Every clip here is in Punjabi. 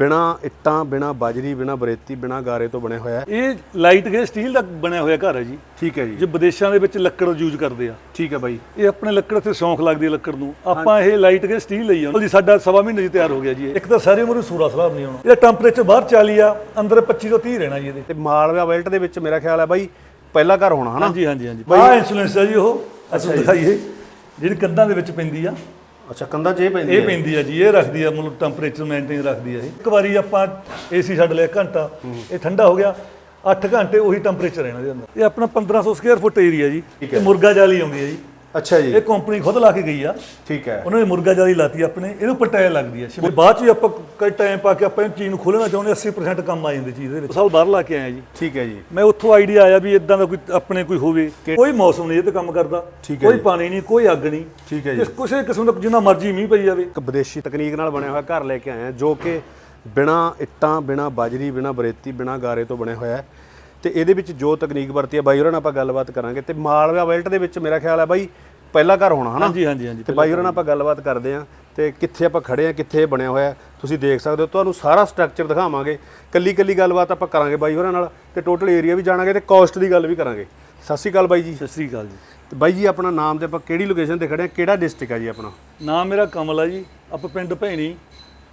ਬਿਨਾ ਇੱਟਾਂ ਬਿਨਾ ਬਾਜਰੀ ਬਿਨਾ ਬਰੇਤੀ ਬਿਨਾ ਗਾਰੇ ਤੋਂ ਬਣਿਆ ਹੋਇਆ ਹੈ। ਇਹ ਲਾਈਟ ਗੇ ਸਟੀਲ ਦਾ ਬਣਿਆ ਹੋਇਆ ਘਰ ਹੈ ਜੀ। ਠੀਕ ਹੈ ਜੀ। ਜੋ ਵਿਦੇਸ਼ਾਂ ਦੇ ਵਿੱਚ ਲੱਕੜ ਯੂਜ਼ ਕਰਦੇ ਆ। ਠੀਕ ਹੈ ਬਾਈ। ਇਹ ਆਪਣੇ ਲੱਕੜ ਤੇ ਸ਼ੌਂਕ ਲੱਗਦੀ ਹੈ ਲੱਕੜ ਨੂੰ। ਆਪਾਂ ਇਹ ਲਾਈਟ ਗੇ ਸਟੀਲ ਲਈ ਆ। ਜੀ ਸਾਡਾ ਸਵਾ ਮਹੀਨੇ ਚ ਤਿਆਰ ਹੋ ਗਿਆ ਜੀ ਇਹ। ਇੱਕ ਤਾਂ ਸਾਰੀ ਉਮਰ ਸੂਰਾ ਸਲਾਬ ਨਹੀਂ ਆਉਣਾ। ਇਹਦਾ ਟੈਂਪਰੇਚਰ ਬਾਹਰ 40 ਆ ਅੰਦਰ 25 ਤੋਂ 30 ਰਹਿਣਾ ਜੀ ਇਹਦੇ। ਤੇ ਮਾਲਵਾ ਬੈਲਟ ਦੇ ਵਿੱਚ ਮੇਰਾ ਖਿਆਲ ਹੈ ਬਾਈ ਪਹਿਲਾ ਘਰ ਹੋਣਾ ਹਨਾ? ਹਾਂਜੀ ਹਾਂਜੀ ਹਾਂਜੀ। ਆਹ ਇਨਸੂਲੈਂਸ ਹੈ ਜੀ ਉਹ। ਅਸੀਂ ਦਿਖਾਈਏ। ਜਿਹੜੀ ਕੰਧਾਂ ਦੇ ਵਿੱਚ ਪੈਂਦੀ ਆ। ਅੱਛਾ ਕੰਧਾਂ 'ਚ ਇਹ ਪੈਂਦੀ ਇਹ ਪੈਂਦੀ ਆ ਜੀ ਇਹ ਰੱਖਦੀ ਆ ਮਤਲਬ ਟੈਂਪਰੇਚਰ ਮੇਨਟੇਨ ਰੱਖਦੀ ਆ ਇਹ। ਇੱਕ ਵਾਰੀ ਆਪਾਂ ਏਸੀ ਛੱਡ ਲਿਆ ਘੰਟਾ ਇਹ ਠੰਡਾ ਹੋ ਗਿਆ 8 ਘੰਟੇ ਉਹੀ ਟੈਂਪਰੇਚਰ ਰਹਿਣਾ ਇਹਦੇ ਅੰਦਰ। ਇਹ ਆਪਣਾ 1500 ਸਕੁਅਰ ਫੁੱਟ ਏਰੀਆ ਜੀ ਇਹ ਮੁਰਗਾ ਜਾਲੀ ਆਉਂਦੀ ਹੈ ਜੀ। ਅੱਛਾ ਜੀ। ਇਹ ਕੰਪਨੀ ਖੁਦ ਲਾ ਕੇ ਗਈ ਆ। ਠੀਕ ਹੈ। ਉਹਨਾਂ ਨੇ ਮੁਰਗਾ ਜਾਲੀ ਲਾਤੀ ਆਪਣੇ ਇਹਨੂੰ ਪਟਾਇਆ ਲੱਗਦੀ ਹੈ ਸ਼ਿਮਲੇ ਬਾਅਦ ਚ ਆਪਾਂ ਕਈ ਟਾਈਮ ਪਾ ਕੇ ਆਪਾਂ ਇਹ ਚੀਜ਼ ਨੂੰ ਖੋਲਣਾ ਚਾਹੁੰਦੇ 80% ਕੰਮ ਆ ਜਾਂਦੀ ਚੀਜ਼ ਦੇ ਵਿੱਚ। ਸਾਲ ਬਾਹਰ ਲਾ ਕੇ ਆਇਆ ਜੀ। ਠੀਕ ਹੈ ਜੀ। ਮੈਂ ਉੱਥੋਂ ਆਈਡੀਆ ਆਇਆ ਵੀ ਇਦਾਂ ਦਾ ਕੋਈ ਆਪਣੇ ਕੋਈ ਹੋਵੇ। ਕੋਈ ਮੌਸਮ ਨਹੀਂ ਇਹ ਤੇ ਕੰਮ ਕਰਦਾ। ਠੀਕ ਹੈ ਕੋਈ ਪਾਣੀ ਨਹੀਂ ਕੋਈ ਅੱਗ ਨਹੀਂ। ਠੀਕ ਹੈ ਜੀ। ਜਿਸ ਕਿਸੇ ਕਿਸਮ ਦਾ ਜਿੰਨਾ ਮਰਜ਼ੀ ਮੀਂਹ ਪਈ ਜਾਵੇ। ਇੱਕ ਵਿਦੇਸ਼ੀ ਤਕਨੀਕ ਨਾਲ ਬਣਿਆ ਹੋਇਆ ਘਰ ਲੈ ਕੇ ਆਏ ਹਾਂ ਜੋ ਕਿ ਬਿਨਾ ਇੱਟਾਂ ਬਿਨਾ ਬਾਜਰੀ ਬਿਨਾ ਬਰੇਤੀ ਬਿਨਾ ਗਾਰੇ ਤੋਂ ਬਣਿਆ ਹੋਇਆ ਹੈ। ਤੇ ਇਹਦੇ ਵਿੱਚ ਜੋ ਤਕਨੀਕ ਵਰਤੀ ਹੈ ਬਾਈ ਹੋਰਾਂ ਨਾਲ ਆਪਾਂ ਗੱਲਬਾਤ ਕਰਾਂਗੇ। ਤੇ ਮਾਲਵਾ ਬੈਲਟ ਦੇ ਵਿੱਚ ਮੇਰਾ ਖਿਆਲ ਹੈ ਬਾਈ ਪਹਿਲਾ ਘਰ ਹੋਣਾ ਹਨਾ? ਹਾਂਜੀ ਹਾਂਜੀ ਹਾਂਜੀ ਤੇ ਬਾਈ ਹੋਰਾਂ ਨਾਲ ਆਪਾਂ ਗੱਲਬਾਤ ਕਰਦੇ ਹਾਂ ਤੇ ਕਿੱਥੇ ਆਪਾਂ ਖੜੇ ਆ ਕਿੱਥੇ ਬਣਿਆ ਹੋਇਆ ਤੁਸੀਂ ਦੇਖ ਸਕਦੇ ਹੋ। ਤੁਹਾਨੂੰ ਸਾਰਾ ਸਟਰਕਚਰ ਦਿਖਾਵਾਂਗੇ। ਕੱਲੀ ਕੱਲੀ ਗੱਲਬਾਤ ਆਪਾਂ ਕਰਾਂਗੇ ਬਾਈ ਹੋਰਾਂ ਨਾਲ ਤੇ ਟੋਟਲ ਏਰੀਆ ਵੀ ਜਾਣਾਂਗੇ ਤੇ ਕਾਸਟ ਦੀ ਗੱਲ ਵੀ ਕਰਾਂਗੇ। ਸਤਿ ਸ਼੍ਰੀ ਅਕਾਲ ਬਾਈ ਜੀ। ਸਤਿ ਸ੍ਰੀ ਅਕਾਲ ਜੀ। ਤੇ ਬਾਈ ਜੀ ਆਪਣਾ ਨਾਮ ਤੇ ਆਪਾਂ ਕਿਹੜੀ ਲੋਕੇਸ਼ਨ ਤੇ ਖੜੇ ਆ ਕਿਹੜਾ ਡਿਸਟ੍ਰਿਕਟ ਆ ਜੀ ਆਪਣਾ? ਨਾਮ ਮੇਰਾ ਕਮਲ ਆ ਜੀ। ਆਪਾਂ ਪਿੰਡ ਭੈਣੀ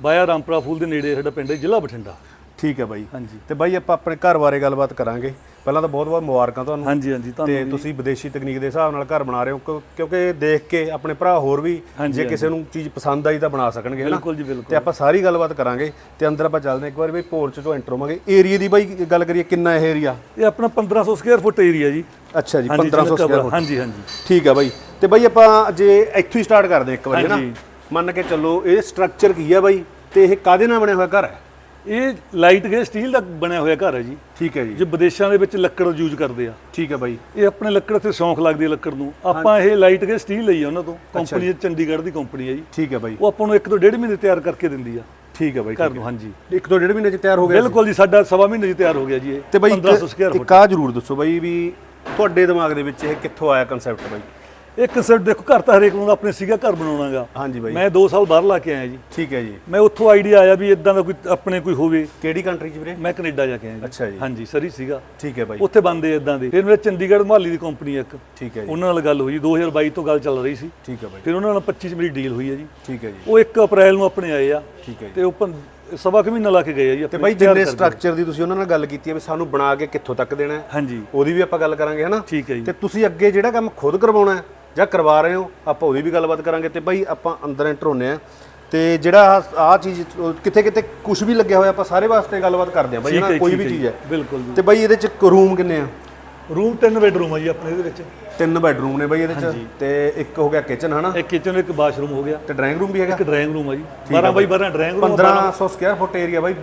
ਬਾਇਆ ਰਾਮਪੁਰਾ ਫੂਲ ਦੇ ਨੇੜੇ ਸਾਡਾ ਪਿੰਡ ਹੈ ਜ਼ਿਲ੍ਹਾ ਬਠਿੰਡਾ। ਠੀਕ ਹੈ ਬਾਈ। ਹਾਂਜੀ। ਤੇ ਬਾਈ ਆਪਾਂ ਆਪਣੇ ਘਰ ਬਾਰੇ ਗੱਲਬਾਤ ਕਰਾਂਗੇ। ਪਹਿਲਾਂ ਤਾਂ ਬਹੁਤ ਬਹੁਤ ਮੁਬਾਰਕਾਂ ਤੁਹਾਨੂੰ। ਹਾਂਜੀ ਹਾਂਜੀ ਤੇ ਤੁਸੀਂ ਵਿਦੇਸ਼ੀ ਤਕਨੀਕ ਦੇ ਹਿਸਾਬ ਨਾਲ ਘਰ ਬਣਾ ਰਹੇ ਹੋ ਕਿਉਂ- ਕਿਉਂਕਿ ਦੇਖ ਕੇ ਆਪਣੇ ਭਰਾ ਹੋਰ ਵੀ ਹਾਂਜੀ, ਜੇ ਕਿਸੇ ਨੂੰ ਚੀਜ਼ ਪਸੰਦ ਆਈ ਤਾਂ ਬਣਾ ਸਕਣਗੇ ਬਿਲਕੁਲ ਜੀ ਬਿਲਕੁਲ। ਤੇ ਆਪਾਂ ਸਾਰੀ ਗੱਲਬਾਤ ਕਰਾਂਗੇ। ਤੇ ਅੰਦਰ ਆਪਾਂ ਚੱਲਦੇ ਹਾਂ ਇੱਕ ਵਾਰੀ ਬਈ ਪੋਰਚ ਤੋਂ ਐਂਟਰ ਹੋਵਾਂਗੇ। ਏਰੀਆ ਦੀ ਬਾਈ ਗੱਲ ਕਰੀਏ ਕਿੰਨਾ ਇਹ ਏਰੀਆ ਇਹ ਆਪਣਾ 1500 ਸਕੁਅਰ ਫੁੱਟ ਏਰੀਆ ਜੀ। ਅੱਛਾ ਜੀ ਹਾਂਜੀ 1500 cover- ਸਕੁਅਰ ਫੁੱਟ ਹਾਂਜੀ ਹਾਂਜੀ। ਠੀਕ ਹੈ ਬਾਈ। ਤੇ ਬਾਈ ਆਪਾਂ ਜੇ ਇੱਥੋਂ ਹੀ ਸਟਾਰਟ ਕਰਦੇ ਹਾਂ ਇੱਕ ਵਾਰੀ ਹੈਨਾ? ਹਾਂਜੀ। ਮੰਨ ਕੇ ਚੱਲੋ ਇਹ ਸਟਰਕਚਰ ਕੀ ਹੈ ਬਾਈ? ਤੇ ਇਹ ਕਾਦੇ ਨਾਲ ਬਣਿਆ ਹੋਇਆ ਘਰ ਹੈ? ਇਹ ਲਾਈਟ ਗੇ ਸਟੀਲ ਦਾ ਬਣਿਆ ਹੋਇਆ ਘਰ ਹੈ ਜੀ। ਠੀਕ ਹੈ ਜੀ। ਜੋ ਵਿਦੇਸ਼ਾਂ ਦੇ ਵਿੱਚ ਲੱਕੜ ਯੂਜ਼ ਕਰਦੇ ਆ। ਠੀਕ ਹੈ ਬਾਈ। ਇਹ ਆਪਣੇ ਲੱਕੜ ਤੇ ਸ਼ੌਂਕ ਲੱਗਦੀ ਹੈ ਲੱਕੜ ਨੂੰ। ਆਪਾਂ ਇਹ ਲਾਈਟ ਗੇ ਸਟੀਲ ਲਈ ਆ ਉਹਨਾਂ ਤੋਂ। ਕੰਪਨੀ ਚੰਡੀਗੜ੍ਹ ਦੀ ਕੰਪਨੀ ਹੈ ਜੀ। ਠੀਕ ਹੈ ਬਾਈ। ਉਹ ਆਪਾਂ ਨੂੰ ਇੱਕ ਤੋਂ ਡੇਢ ਮਹੀਨੇ ਤਿਆਰ ਕਰਕੇ ਦਿੰਦੀ ਆ। ਠੀਕ ਹੈ ਬਾਈ ਘਰ ਨੂੰ ਹਾਂਜੀ। ਇੱਕ ਤੋਂ ਡੇਢ ਮਹੀਨੇ ਚ ਤਿਆਰ ਹੋ ਗਿਆ ਬਿਲਕੁਲ ਜੀ ਸਾਡਾ ਸਵਾ ਮਹੀਨੇ 'ਚ ਤਿਆਰ ਹੋ ਗਿਆ ਜੀ ਇਹ। ਤੇ ਬਾਈ 1500 ਸਕੁਅਰ ਇੱਕ ਆ ਜਰੂਰ ਦੱਸੋ ਬਾਈ ਵੀ ਤੁਹਾਡੇ ਦਿਮਾਗ ਦੇ ਵਿੱਚ ਇਹ ਕਿੱਥੋਂ ਆਇਆ ਕਨਸੈਪਟ ਬਾਈ? ਇੱਕ ਕਨਸੈਪਟ ਦੇਖੋ ਘਰ ਤਾਂ ਹਰੇਕ ਨੂੰ ਆਪਣੇ ਸੀਗਾ ਘਰ ਬਣਾਉਣਾਗਾ। ਹਾਂਜੀ ਬਾਈ। ਮੈਂ 2 ਸਾਲ ਬਾਹਰ ਲਾ ਕੇ ਆਇਆ ਜੀ। ਠੀਕ ਹੈ ਜੀ। ਮੈਂ ਉੱਥੋਂ ਆਈਡੀਆ ਆਇਆ ਵੀ ਇਦਾਂ ਦਾ ਕੋਈ ਆਪਣੇ ਕੋਈ ਹੋਵੇ। ਕਿਹੜੀ ਕੰਟਰੀ ਚ ਵੀਰੇ? ਮੈਂ ਕੈਨੇਡਾ ਜਾ ਕੇ ਆਇਆ ਜੀ। ਅੱਛਾ ਜੀ। ਹਾਂਜੀ ਸਰੀ ਸੀਗਾ। ਠੀਕ ਹੈ ਬਾਈ। ਉੱਥੇ ਬੰਦੇ ਇਦਾਂ ਦੇ। ਫਿਰ ਮੇਰੇ ਚੰਡੀਗੜ੍ਹ ਮੁਹਾਲੀ ਦੀ ਕੰਪਨੀ ਇੱਕ। ਠੀਕ ਹੈ ਜੀ। ਉਹਨਾਂ ਨਾਲ ਗੱਲ ਹੋਈ। 2022 ਤੋਂ ਗੱਲ ਚੱਲ ਰਹੀ ਸੀ। ਠੀਕ ਹੈ ਬਾਈ। ਫਿਰ ਉਹਨਾਂ ਨਾਲ 25 ਚ ਮੇਰੀ ਡੀਲ ਹੋਈ ਹੈ ਜੀ। ਠੀਕ ਹੈ ਜੀ। ਉਹ 1 ਅਪ੍ਰੈਲ ਨੂੰ ਆਪਣੇ ਆਏ ਆ। ਠੀਕ ਹੈ ਜੀ। ਤੇ ਉਹ ਸਵਾ ਕੁ ਮਹੀਨਾ ਲਾ ਕੇ ਗਏ ਆ ਜੀ ਤੇ ਬਾਈ ਜਿੰਨੇ। ਸਟਰਕਚਰ ਦੀ ਤੁਸੀਂ ਉਹਨਾਂ ਨਾਲ ਗੱਲ ਕੀਤੀ ਹੈ ਵੀ ਸਾਨੂੰ ਬਣਾ ਕੇ ਕਿੱਥੋਂ ਤੱਕ ਦੇਣਾ ਹੈ? ਹਾਂਜੀ। ਉਹਦੀ ਵੀ ਆਪਾਂ ਗੱਲ ਕਰਾਂਗੇ ਹਨਾ ਠੀਕ ਹੈ ਜੀ। ਤੇ ਤੁਸੀਂ ਅੱਗੇ ਜਿਹੜਾ ਕੰਮ ਖੁਦ ਕਰਵਾਉਣਾ ਹੈ ਜਾਂ ਕਰਵਾ ਰਹੇ ਹੋ ਆਪਾਂ ਉਹਦੀ ਵੀ ਗੱਲਬਾਤ ਕਰਾਂਗੇ ਤੇ ਬਾਈ ਆਪਾਂ ਅੰਦਰ ਐਂਟਰ ਹੁੰਨੇ ਆ। ਤੇ ਜਿਹੜਾ ਆ ਚੀਜ਼ ਕਿੱਥੇ ਕਿਤੇ ਕੁਝ ਵੀ ਲੱਗਿਆ ਹੋਇਆ ਆਪਾਂ ਸਾਰੇ ਵਾਸਤੇ ਗੱਲਬਾਤ ਕਰਦੇ ਆ ਬਾਈ ਹੈ, ਕੋਈ ਵੀ ਚੀਜ਼ ਹੈ। ਬਿਲਕੁਲ ਤੇ ਬਾਈ ਇਹਦੇ ਚ ਰੂਮ ਕਿੰਨੇ ਆ? ਰੂਮ 3 ਬੈਡਰੂਮ ਆ ਜੀ ਆਪਣੇ ਇਹਦੇ ਵਿੱਚ। ਤਿੰਨ ਬੈਡਰੂਮ ਨੇ ਬਾਈ ਇਹਦੇ ਚ ਤੇ ਇੱਕ ਹੋ ਗਿਆ ਕਿਚਨ ਹਨਾ? ਇੱਕ ਕਿਚਨ ਇੱਕ ਬਾਥਰੂਮ ਹੋ ਗਿਆ। ਤੇ ਡਰਾਇੰਗ ਰੂਮ ਵੀ ਹੈਗਾ? ਇੱਕ ਡਰਾਇੰਗ ਰੂਮ ਆ ਜੀ। 12 by 12 drawing room 1500 square foot area ਬਾਈ